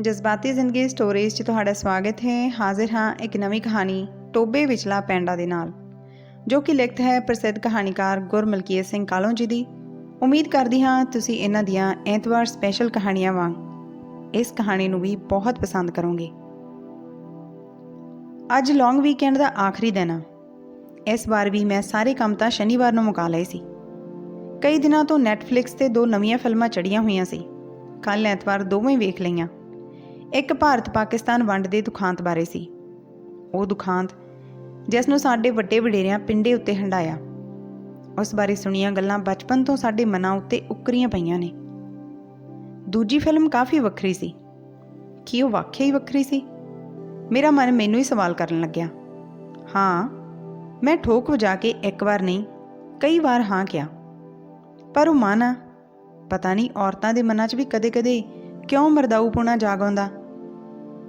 ਜਜ਼ਬਾਤੀ ਜ਼ਿੰਦਗੀ ਸਟੋਰੀਜ਼ 'ਚ ਤੁਹਾਡਾ ਸਵਾਗਤ ਹੈ। ਹਾਜ਼ਰ ਹਾਂ ਇੱਕ ਨਵੀਂ ਕਹਾਣੀ, ਟੋਬੇ ਵਿਚਲਾ ਪੈਂਡਾ ਦੇ ਨਾਲ, ਜੋ ਕਿ ਲਿਖਤ ਹੈ ਪ੍ਰਸਿੱਧ ਕਹਾਣੀਕਾਰ ਗੁਰਮਲਕੀਤ ਸਿੰਘ ਕਾਲੋਂ ਜੀ ਦੀ। ਉਮੀਦ ਕਰਦੀ ਹਾਂ ਤੁਸੀਂ ਇਹਨਾਂ ਦੀਆਂ ਐਤਵਾਰ ਸਪੈਸ਼ਲ ਕਹਾਣੀਆਂ ਵਾਂਗ ਇਸ ਕਹਾਣੀ ਨੂੰ ਵੀ ਬਹੁਤ ਪਸੰਦ ਕਰੋਗੇ। ਅੱਜ ਲੌਂਗ ਵੀਕਐਂਡ ਦਾ ਆਖਰੀ ਦਿਨ ਆ। ਇਸ ਵਾਰ ਵੀ ਮੈਂ ਸਾਰੇ ਕੰਮ ਤਾਂ ਸ਼ਨੀਵਾਰ ਨੂੰ ਮੁਕਾ ਲਏ ਸੀ। ਕਈ ਦਿਨਾਂ ਤੋਂ ਨੈਟਫਲਿਕਸ ਤੇ ਦੋ ਨਵੀਆਂ ਫਿਲਮਾਂ ਚੜੀਆਂ ਹੋਈਆਂ ਸੀ। ਕੱਲ ਐਤਵਾਰ ਦੋਵੇਂ ਵੇਖ ਲਈਆਂ। ਇੱਕ ਭਾਰਤ ਪਾਕਿਸਤਾਨ ਵੰਡ ਦੇ ਦੁਖਾਂਤ ਬਾਰੇ ਸੀ। ਉਹ ਦੁਖਾਂਤ ਜਿਸ ਨੂੰ ਸਾਡੇ ਵੱਡੇ ਵਡੇਰਿਆਂ ਪਿੰਡੇ ਉੱਤੇ ਹੰਡਾਇਆ ਉਸ ਬਾਰੇ ਸੁਣੀਆਂ ਗੱਲਾਂ ਬਚਪਨ ਤੋਂ ਸਾਡੇ ਮਨਾਂ ਉੱਤੇ ਉੱਕਰੀਆਂ ਪਈਆਂ ਨੇ। ਦੂਜੀ ਫਿਲਮ ਕਾਫੀ ਵੱਖਰੀ ਸੀ। ਕੀ ਉਹ ਵਾਕਿਆ ਹੀ ਵੱਖਰੀ ਸੀ? ਮੇਰਾ ਮਨ ਮੈਨੂੰ ਹੀ ਸਵਾਲ ਕਰਨ ਲੱਗਿਆ। ਹਾਂ, ਮੈਂ ਠੋਕ ਵਜਾ ਕੇ ਇੱਕ ਵਾਰ ਨਹੀਂ, ਕਈ ਵਾਰ ਹਾਂ ਕਿਹਾ। ਪਰ ਉਹ ਮਨ ਆ ਪਤਾ ਨਹੀਂ ਔਰਤਾਂ ਦੇ ਮਨਾਂ 'ਚ ਵੀ ਕਦੇ-ਕਦੇ ਕਿਉਂ ਮਰਦਾਊਪੁਣਾ ਜਾਗ ਆਉਂਦਾ।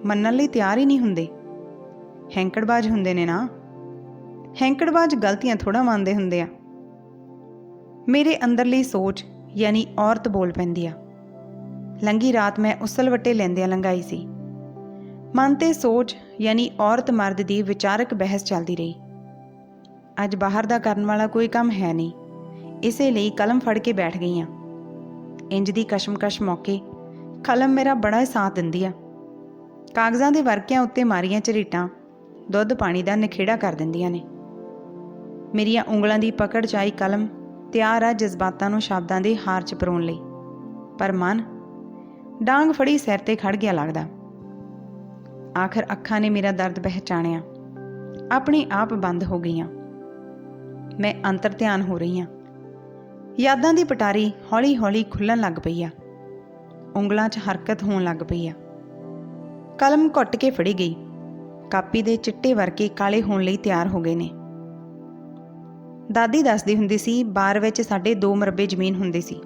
ਮੰਨਣ ਲਈ ਤਿਆਰ ਹੀ ਨਹੀਂ ਹੁੰਦੇ। ਹੈਂਕੜਬਾਜ਼ ਹੁੰਦੇ ਨੇ ਨਾ। ਹੈਂਕੜਬਾਜ਼ ਗਲਤੀਆਂ ਥੋੜਾ ਮੰਨਦੇ ਹੁੰਦੇ ਆ। ਮੇਰੇ ਅੰਦਰਲੀ ਸੋਚ, ਯਾਨੀ ਔਰਤ ਬੋਲ ਪੈਂਦੀ ਆ। ਲੰਗੀ ਰਾਤ ਮੈਂ ਉਸਲ ਉਸਲਵੱਟੇ ਲੈਂਦਿਆਂ ਲੰਘਾਈ ਸੀ। ਮਨ ਤੇ ਸੋਚ, ਯਾਨੀ ਔਰਤ ਮਰਦ ਦੀ ਵਿਚਾਰਕ ਬਹਿਸ ਚੱਲਦੀ ਰਹੀ। ਅੱਜ ਬਾਹਰ ਦਾ ਕਰਨ ਵਾਲਾ ਕੋਈ ਕੰਮ ਹੈ ਨਹੀਂ। ਇਸੇ ਲਈ ਕਲਮ ਫੜ ਕੇ ਬੈਠ ਗਈ ਆ ਇੰਜ ਦੀ ਕਸ਼ਮਕਸ਼ ਮੌਕੇ ਕਲਮ ਮੇਰਾ ਬੜਾ ਸਾਥ ਦਿੰਦੀ ਆ। ਕਾਗਜ਼ਾਂ ਦੇ ਵਰਕਿਆਂ ਉੱਤੇ ਮਾਰੀਆਂ ਝਰੀਟਾਂ, ਦੁੱਧ ਪਾਣੀ ਦਾ ਨਖੇੜਾ ਕਰ ਦਿੰਦੀਆਂ ਨੇ। ਮੇਰੀਆਂ ਉਂਗਲਾਂ ਦੀ ਪਕੜ ਚਾਈ ਕਲਮ ਤਿਆਰ ਆ ਜਜ਼ਬਾਤਾਂ ਨੂੰ ਸ਼ਬਦਾਂ ਦੇ ਹਾਰ ਚ ਪਰੋਣ ਲਈ। ਪਰ ਮਨ ਡਾਂਗ ਫੜੀ ਸਿਰ ਤੇ ਖੜ ਗਿਆ ਲੱਗਦਾ। ਆਖਰ ਅੱਖਾਂ ਨੇ ਮੇਰਾ ਦਰਦ ਪਹਿਚਾਣਿਆ। ਆਪਣੇ ਆਪ ਬੰਦ ਹੋ ਗਈਆਂ। ਮੈਂ ਅੰਤਰ ਧਿਆਨ ਹੋ ਰਹੀ ਹਾਂ। ਯਾਦਾਂ ਦੀ ਪਟਾਰੀ ਹੌਲੀ-ਹੌਲੀ ਖੁੱਲਣ ਲੱਗ ਪਈ ਆ। ਉਂਗਲਾਂ 'ਚ ਹਰਕਤ ਹੋਣ ਲੱਗ ਪਈ ਆ। ਕਲਮ ਘੁੱਟ ਕੇ ਫੜੀ ਗਈ। ਕਾਪੀ ਦੇ ਚਿੱਟੇ ਵਰਕੇ ਕਾਲੇ ਹੋਣ ਲਈ ਤਿਆਰ ਹੋ ਗਏ ਨੇ। ਦਾਦੀ ਦੱਸਦੀ ਹੁੰਦੀ ਸੀ, ਬਾਰ ਵਿੱਚ ਸਾਡੇ ਦੋ ਮਰਬੇ ਜ਼ਮੀਨ ਹੁੰਦੀ ਸੀ।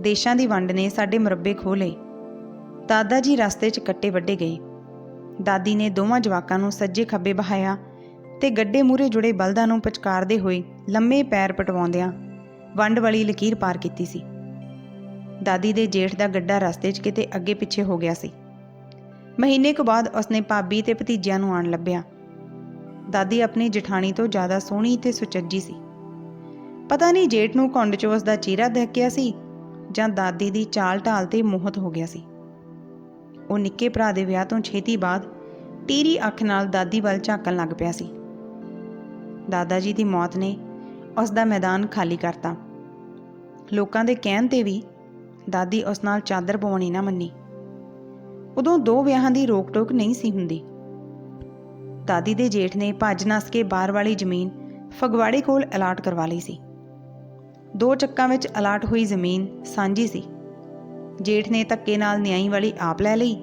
ਦੇਸ਼ਾਂ ਦੀ ਵੰਡ ਨੇ ਸਾਡੇ ਮਰਬੇ ਖੋਹ ਲਏ। ਦਾਦਾ ਜੀ ਰਸਤੇ 'ਚ ਕੱਟੇ ਵੱਡੇ ਗਏ। ਦਾਦੀ ਨੇ ਦੋਵਾਂ ਜਵਾਕਾਂ ਨੂੰ ਸੱਜੇ ਖੱਬੇ ਬਹਾਇਆ ਤੇ ਗੱਡੇ ਮੂਰੇ ਜੁੜੇ ਬਲਦਾਂ ਨੂੰ ਪਚਕਾਰਦੇ ਹੋਏ ਲੰਮੇ ਪੈਰ ਪਟਵਾਉਂਦਿਆਂ ਵੰਡ ਵਾਲੀ ਲਕੀਰ ਪਾਰ ਕੀਤੀ ਸੀ। ਦਾਦੀ ਦੇ ਜੇਠ ਦਾ ਗੱਡਾ ਰਸਤੇ 'ਚ ਕਿਤੇ ਅੱਗੇ ਪਿੱਛੇ ਹੋ ਗਿਆ ਸੀ। ਮਹੀਨੇ ਕੁ ਬਾਅਦ ਉਸਨੇ ਭਾਬੀ ਤੇ ਭਤੀਜਿਆਂ ਨੂੰ ਆਣ ਲੱਭਿਆ। ਦਾਦੀ ਆਪਣੀ ਜਠਾਣੀ ਤੋਂ ਜ਼ਿਆਦਾ ਸੋਹਣੀ ਤੇ ਸੁਚੱਜੀ ਸੀ। ਪਤਾ ਨਹੀਂ ਜੇਠ ਨੂੰ ਕੁੰਡ 'ਚ ਉਸ ਦਾ ਚਿਹਰਾ ਦੇਖ ਸੀ ਜਾਂ ਦਾਦੀ ਦੀ ਚਾਲ ਢਾਲ ਤੇ ਮੋਹਤ ਹੋ ਗਿਆ ਸੀ। ਉਹ ਨਿੱਕੇ ਭਰਾ ਦੇ ਵਿਆਹ ਤੋਂ ਛੇਤੀ ਬਾਅਦ ਟੀਰੀ ਅੱਖ ਨਾਲ ਦਾਦੀ ਵੱਲ ਝਾਕਣ ਲੱਗ ਪਿਆ ਸੀ। ਦਾਦਾ ਜੀ ਦੀ ਮੌਤ ਨੇ ਉਸ ਦਾ ਮੈਦਾਨ ਖਾਲੀ ਕਰਤਾ। ਲੋਕਾਂ ਦੇ ਕਹਿਣ ਤੇ ਵੀ ਦਾਦੀ ਉਸ ਨਾਲ ਚਾਦਰ ਪਵਾਉਣੀ ਨਾ ਮੰਨੀ। ਉਦੋਂ ਦੋ ਵਿਆਹਾਂ ਦੀ ਰੋਕ-ਟੋਕ ਨਹੀਂ ਸੀ ਹੁੰਦੀ। ਦਾਦੀ ਦੇ ਜੇਠ ਨੇ ਭੱਜ ਨੱਸ ਕੇ ਬਾਹਰ ਵਾਲੀ ਜ਼ਮੀਨ ਫਗਵਾੜੇ ਕੋਲ ਅਲਾਟ ਕਰਵਾ ਲਈ ਸੀ। ਦੋ ਚੱਕਾਂ ਵਿੱਚ ਅਲਾਟ ਹੋਈ ਜ਼ਮੀਨ ਸਾਂਝੀ ਸੀ। ਜੇਠ ਨੇ ਧੱਕੇ ਨਾਲ ਨਿਆਈ ਵਾਲੀ ਆਪ ਲੈ ਲਈ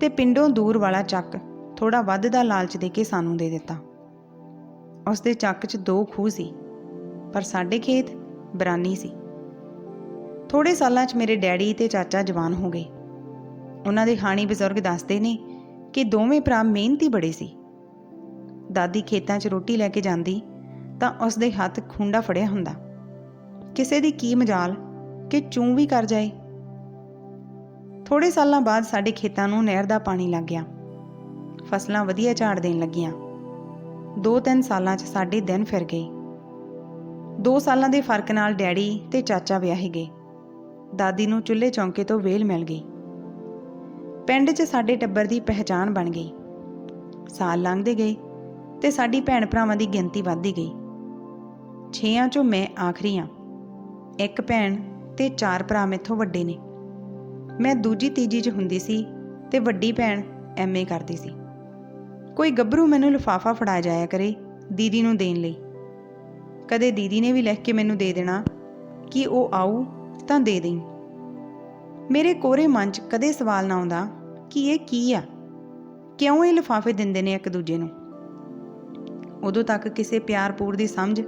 ਤੇ ਪਿੰਡੋਂ ਦੂਰ ਵਾਲਾ ਚੱਕ ਥੋੜਾ ਵੱਧ ਦਾ ਲਾਲਚ ਦੇ ਕੇ ਸਾਨੂੰ ਦੇ ਦਿੱਤਾ। ਉਸ ਦੇ ਚੱਕ 'ਚ ਦੋ ਖੂਹ ਸੀ, ਪਰ ਸਾਡੇ ਖੇਤ ਬਰਾਨੀ ਸੀ। ਥੋੜੇ ਸਾਲਾਂ 'ਚ ਮੇਰੇ ਡੈਡੀ ਤੇ ਚਾਚਾ ਜਵਾਨ ਹੋ ਗਏ। ਉਹਨਾਂ ਦੇ ਹਾਣੀ ਬਜ਼ੁਰਗ ਦੱਸਦੇ ਨੇ ਕਿ ਦੋਵੇਂ ਭਰਾ ਮਿਹਨਤੀ ਬੜੇ ਸੀ। ਦਾਦੀ ਖੇਤਾਂ 'ਚ ਰੋਟੀ ਲੈ ਕੇ ਜਾਂਦੀ ਤਾਂ ਉਸ ਦੇ ਹੱਥ ਖੁੰਡਾ ਫੜਿਆ ਹੁੰਦਾ। ਕਿਸੇ ਦੀ ਕੀ ਮਜਾਲ ਕਿ ਚੂੰ ਵੀ ਕਰ ਜਾਏ। ਥੋੜੇ ਸਾਲਾਂ ਬਾਅਦ ਸਾਡੇ ਖੇਤਾਂ ਨੂੰ ਨਹਿਰ ਦਾ ਪਾਣੀ ਲੱਗ ਗਿਆ। ਫਸਲਾਂ ਵਧੀਆ ਝਾੜ ਦੇਣ ਲੱਗੀਆਂ। ਦੋ ਤਿੰਨ ਸਾਲਾਂ 'ਚ ਸਾਡੇ ਦਿਨ ਫਿਰ ਗਏ। ਦੋ ਸਾਲਾਂ ਦੇ ਫ਼ਰਕ ਨਾਲ ਡੈਡੀ ਤੇ ਚਾਚਾ ਵਿਆਹੇ ਗਏ। ਦਾਦੀ ਨੂੰ ਚੁੱਲ੍ਹੇ ਚੌਂਕੇ ਤੋਂ ਵੇਲ ਮਿਲ ਗਈ। ਪਿੰਡ 'ਚ ਸਾਡੇ ਟੱਬਰ ਦੀ ਪਹਿਚਾਣ ਬਣ ਗਈ। ਸਾਲ ਲੰਘਦੇ ਗਏ ਤੇ ਸਾਡੀ ਭੈਣ ਭਰਾਵਾਂ ਦੀ ਗਿਣਤੀ ਵੱਧਦੀ ਗਈ। ਛੇਆਂ 'ਚੋਂ ਮੈਂ ਆਖਰੀ ਆ। ਇੱਕ ਭੈਣ ਤੇ ਚਾਰ ਭਰਾ ਮੇਥੋਂ ਵੱਡੇ ਨੇ। ਮੈਂ ਦੂਜੀ ਤੀਜੀ 'ਚ ਹੁੰਦੀ ਸੀ ਤੇ ਵੱਡੀ ਭੈਣ ਐਮਏ ਕਰਦੀ ਸੀ। ਕੋਈ ਗੱਭਰੂ ਮੈਨੂੰ ਲਿਫਾਫਾ ਫੜਾ ਜਾਇਆ ਕਰੇ ਦੀਦੀ ਨੂੰ ਦੇਣ ਲਈ। ਕਦੇ ਦੀਦੀ ਨੇ ਵੀ ਲਿਖ ਕੇ ਮੈਨੂੰ ਦੇ ਦੇਣਾ ਕਿ ਉਹ ਆਊ ਤਾਂ ਦੇ ਦੇਈਂ। ਮੇਰੇ ਕੋਰੇ ਮਨ 'ਚ ਕਦੇ ਸਵਾਲ ਨਾ ਆਉਂਦਾ ਕਿ ਇਹ ਕੀ ਆ? ਕਿਉਂ ਇਹ ਲਿਫਾਫੇ ਦਿੰਦੇ ਨੇ ਇੱਕ ਦੂਜੇ ਨੂੰ? ਉਦੋਂ ਤੱਕ ਕਿਸੇ ਪਿਆਰ-ਪੂਰ ਦੀ ਸਮਝ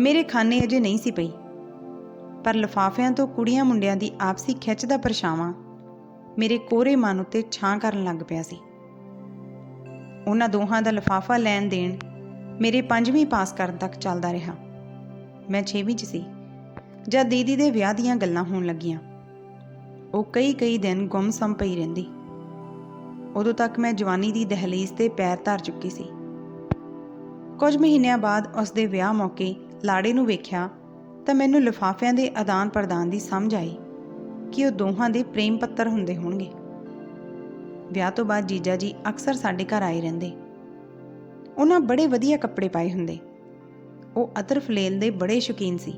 ਮੇਰੇ ਖਾਨੇ ਅਜੇ ਨਹੀਂ ਸੀ ਪਈ। ਪਰ ਲਿਫਾਫਿਆਂ ਤੋਂ ਕੁੜੀਆਂ ਮੁੰਡਿਆਂ ਦੀ ਆਪਸੀ ਖਿੱਚ ਦਾ ਪਰਛਾਵਾਂ ਮੇਰੇ ਕੋਰੇ ਮਨ ਉੱਤੇ ਛਾਂ ਕਰਨ ਲੱਗ ਪਿਆ ਸੀ। ਉਹਨਾਂ ਦੋਹਾਂ ਦਾ ਲਿਫਾਫਾ ਲੈਣ ਦੇਣ ਮੇਰੇ ਪੰਜਵੀਂ ਪਾਸ ਕਰਨ ਤੱਕ ਚੱਲਦਾ ਰਿਹਾ। ਮੈਂ 6ਵੀਂ 'ਚ ਸੀ, ਜਦ ਦੀਦੀ ਦੇ ਵਿਆਹ ਦੀਆਂ ਗੱਲਾਂ ਹੋਣ ਲੱਗੀਆਂ। ਉਹ ਕਈ ਕਈ ਦਿਨ ਗੁੰਮਸਮ ਪਈ ਰਹਿੰਦੀ। ਉਦੋਂ ਤੱਕ ਮੈਂ ਜਵਾਨੀ ਦੀ ਦਹਲੀਜ਼ ਤੇ ਪੈਰ ਧਰ ਚੁੱਕੀ ਸੀ। ਕੁਝ ਮਹੀਨਿਆਂ ਬਾਅਦ ਉਸ ਦੇ ਵਿਆਹ ਮੌਕੇ ਲਾੜੇ ਨੂੰ ਵੇਖਿਆ ਤਾਂ ਮੈਨੂੰ ਲਿਫਾਫਿਆਂ ਦੇ ਆਦਾਨ ਪ੍ਰਦਾਨ ਦੀ ਸਮਝ ਆਈ ਕਿ ਉਹ ਦੋਹਾਂ ਦੇ ਪ੍ਰੇਮ ਪੱਤਰ ਹੁੰਦੇ ਹੋਣਗੇ। ਵਿਆਹ ਤੋਂ ਬਾਅਦ ਜੀਜਾ ਜੀ ਅਕਸਰ ਸਾਡੇ ਘਰ ਆਏ ਰਹਿੰਦੇ। ਉਹਨਾਂ ਬੜੇ ਵਧੀਆ ਕੱਪੜੇ ਪਾਏ ਹੁੰਦੇ। ਉਹ ਅਤਰ ਫਲੇਲ ਦੇ ਬੜੇ ਸ਼ੌਕੀਨ ਸੀ।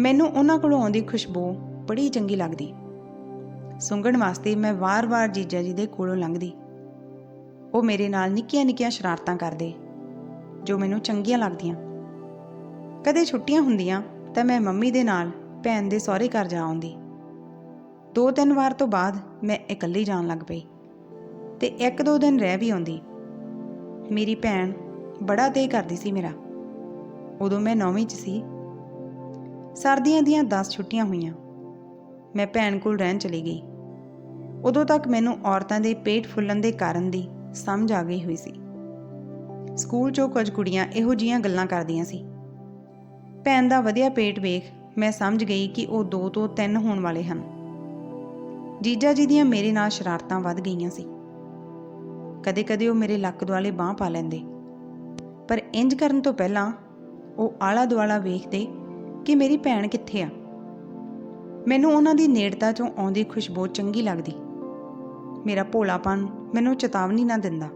ਮੈਨੂੰ ਉਹਨਾਂ ਕੋਲੋਂ ਆਉਂਦੀ ਖੁਸ਼ਬੂ ਬੜੀ ਚੰਗੀ ਲੱਗਦੀ। ਸੁੰਘਣ ਵਾਸਤੇ ਮੈਂ ਵਾਰ-ਵਾਰ ਜੀਜਾ ਜੀ ਦੇ ਕੋਲੋਂ ਲੰਘਦੀ। ਉਹ ਮੇਰੇ ਨਾਲ ਨਿੱਕੀਆਂ-ਨਿੱਕੀਆਂ ਸ਼ਰਾਰਤਾਂ ਕਰਦੇ, ਜੋ ਮੈਨੂੰ ਚੰਗੀਆਂ ਲੱਗਦੀਆਂ। ਕਦੇ ਛੁੱਟੀਆਂ ਹੁੰਦੀਆਂ ਤਾਂ ਮੈਂ ਮੰਮੀ ਦੇ ਨਾਲ, ਭੈਣ ਦੇ ਸਹੁਰੇ ਘਰ ਜਾ ਆਉਂਦੀ। ਦੋ ਤਿੰਨ ਵਾਰ ਤੋਂ ਬਾਅਦ ਮੈਂ ਇਕੱਲੀ ਜਾਣ ਲੱਗ ਪਈ ਤੇ ਇੱਕ ਦੋ ਦਿਨ ਰਹਿ ਵੀ ਆਉਂਦੀ। ਮੇਰੀ ਭੈਣ ਬੜਾ ਤੇ ਕਰਦੀ ਸੀ ਮੇਰਾ। ਉਦੋਂ ਮੈਂ 9ਵੀਂ 'ਚ ਸੀ। ਸਰਦੀਆਂ ਦੀਆਂ 10 ਛੁੱਟੀਆਂ ਹੋਈਆਂ। ਮੈਂ ਭੈਣ ਕੋਲ ਰਹਿਣ ਚਲੀ ਗਈ। ਉਦੋਂ ਤੱਕ ਮੈਨੂੰ ਔਰਤਾਂ ਦੇ ਪੇਟ ਫੁੱਲਣ ਦੇ ਕਾਰਨ ਦੀ ਸਮਝ ਆ ਗਈ ਹੋਈ ਸੀ। ਸਕੂਲ 'ਚੋਂ ਕੁਝ ਕੁੜੀਆਂ ਇਹੋ ਜੀਆਂ ਗੱਲਾਂ ਕਰਦੀਆਂ ਸੀ। ਭੈਣ ਦਾ ਵਧੀਆ ਪੇਟ ਵੇਖ ਮੈਂ ਸਮਝ ਗਈ ਕਿ ਉਹ ਦੋ ਤੋਂ ਤਿੰਨ ਹੋਣ ਵਾਲੇ ਹਨ। ਜੀਜਾ ਜੀ ਦੀਆਂ ਮੇਰੇ ਨਾਲ ਸ਼ਰਾਰਤਾਂ ਵੱਧ ਗਈਆਂ ਸੀ। ਕਦੇ-ਕਦੇ ਉਹ ਮੇਰੇ ਲੱਕ ਦੁਆਲੇ ਬਾਹ ਪਾ ਲੈਂਦੇ। ਪਰ ਇੰਜ ਕਰਨ ਤੋਂ ਪਹਿਲਾਂ ਉਹ ਆਲਾ ਦੁਆਲਾ ਵੇਖਦੇ ਕਿ ਮੇਰੀ ਭੈਣ ਕਿੱਥੇ ਆ। ਮੈਨੂੰ ਉਹਨਾਂ ਦੀ ਨੇੜਤਾ ਚੋਂ ਆਉਂਦੀ ਖੁਸ਼ਬੂ ਚੰਗੀ ਲੱਗਦੀ। ਮੇਰਾ ਭੋਲਾਪਨ ਮੈਨੂੰ ਚੇਤਾਵਨੀ ਨਾ ਦਿੰਦਾ।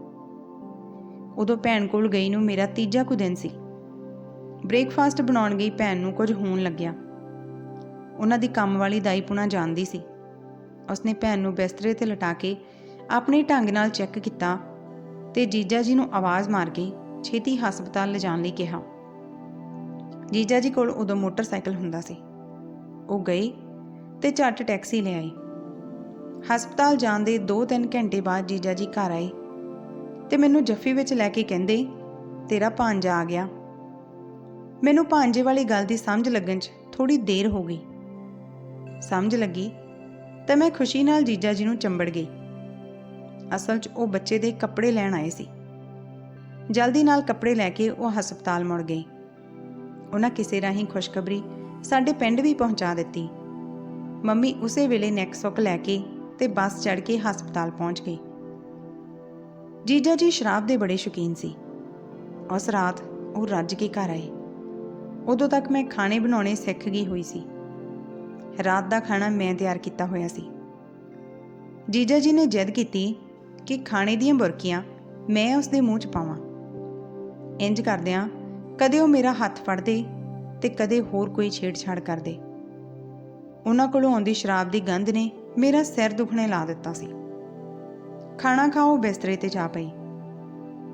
ਉਦੋਂ ਭੈਣ ਕੋਲ ਗਈ ਨੂੰ ਮੇਰਾ ਤੀਜਾ ਕੁ ਦਿਨ ਸੀ। ਬ੍ਰੇਕਫਾਸਟ ਬਣਾਉਣ ਗਈ ਭੈਣ ਨੂੰ ਕੁਝ ਹੋਣ ਲੱਗਿਆ। ਉਹਨਾਂ ਦੀ ਕੰਮ ਵਾਲੀ ਦਾਈ ਪੁਣਾ ਜਾਣਦੀ ਸੀ। ਉਸਨੇ ਭੈਣ ਨੂੰ ਬਿਸਤਰੇ ਤੇ ਲਟਾ ਕੇ ਆਪਣੇ ਢੰਗ ਨਾਲ ਚੈੱਕ ਕੀਤਾ ਤੇ ਜੀਜਾ ਜੀ ਨੂੰ ਆਵਾਜ਼ ਮਾਰ ਕੇ ਛੇਤੀ ਹਸਪਤਾਲ ਲਿਜਾਣ ਲਈ ਕਿਹਾ। ਜੀਜਾ ਜੀ ਕੋਲ ਉਦੋਂ ਮੋਟਰਸਾਈਕਲ ਹੁੰਦਾ ਸੀ। ਉਹ ਗਏ ਤੇ ਝੱਟ ਟੈਕਸੀ ਲੈ ਆਏ ਹਸਪਤਾਲ ਜਾਣ ਦੇ 2-3 ਘੰਟੇ ਬਾਅਦ ਜੀਜਾ ਜੀ ਘਰ ਆਏ ਤੇ ਮੈਨੂੰ ਜੱਫੀ ਵਿੱਚ ਲੈ ਕੇ ਕਹਿੰਦੇ, ਤੇਰਾ ਭਾਂਜਾ ਆ ਗਿਆ। ਮੈਨੂੰ ਭਾਂਜੇ ਵਾਲੀ ਗੱਲ ਦੀ ਸਮਝ ਲੱਗਣ 'ਚ ਥੋੜੀ ਦੇਰ ਹੋ ਗਈ। ਸਮਝ ਲੱਗੀ ਤਾਂ ਮੈਂ ਖੁਸ਼ੀ ਨਾਲ ਜੀਜਾ ਜੀ ਨੂੰ ਚੰਬੜ ਗਈ। ਅਸਲ 'ਚ ਉਹ ਬੱਚੇ ਦੇ ਕੱਪੜੇ ਲੈਣ ਆਏ ਸੀ। ਜਲਦੀ ਨਾਲ ਕੱਪੜੇ ਲੈ ਕੇ ਉਹ ਹਸਪਤਾਲ ਮੁੜ ਗਏ। ਉਹਨਾਂ ਕਿਸੇ ਰਾਹੀਂ ਖੁਸ਼ਖਬਰੀ ਸਾਡੇ ਪਿੰਡ ਵੀ ਪਹੁੰਚਾ ਦਿੱਤੀ। ਮੰਮੀ ਉਸੇ ਵੇਲੇ ਨੈਕ ਸੁੱਕ ਲੈ ਕੇ ਤੇ ਬੱਸ ਚੜ੍ਹ ਕੇ ਹਸਪਤਾਲ ਪਹੁੰਚ ਗਈ। ਜੀਜਾ ਜੀ ਸ਼ਰਾਬ ਦੇ ਬੜੇ ਸ਼ੌਕੀਨ ਸੀ। ਉਸ ਰਾਤ ਉਹ ਰੱਜ ਕੇ ਘਰ ਆਏ। ਉਦੋਂ ਤੱਕ ਮੈਂ ਖਾਣੇ ਬਣਾਉਣੇ ਸਿੱਖ ਗਈ ਹੋਈ ਸੀ। ਰਾਤ ਦਾ ਖਾਣਾ ਮੈਂ ਤਿਆਰ ਕੀਤਾ ਹੋਇਆ ਸੀ। ਜੀਜਾ ਜੀ ਨੇ ਜਿੱਦ ਕੀਤੀ ਕਿ ਖਾਣੇ ਦੀਆਂ ਬੁਰਕੀਆਂ ਮੈਂ ਉਸ ਦੇ ਮੂੰਹ 'ਚ ਪਾਵਾਂ। ਇੰਜ ਕਰਦਿਆਂ ਕਦੇ ਉਹ ਮੇਰਾ ਹੱਥ ਫੜਦੇ ਤੇ ਕਦੇ ਹੋਰ ਕੋਈ ਛੇੜਛਾੜ ਕਰਦੇ। ਉਹਨਾਂ ਕੋਲੋਂ ਆਉਂਦੀ ਸ਼ਰਾਬ ਦੀ ਗੰਧ ਨੇ ਮੇਰਾ ਸਿਰ ਦੁਖਣੇ ਲਾ ਦਿੱਤਾ ਸੀ। ਖਾਣਾ ਖਾਓ, ਬਿਸਤਰੇ ਤੇ ਜਾ ਪਈ।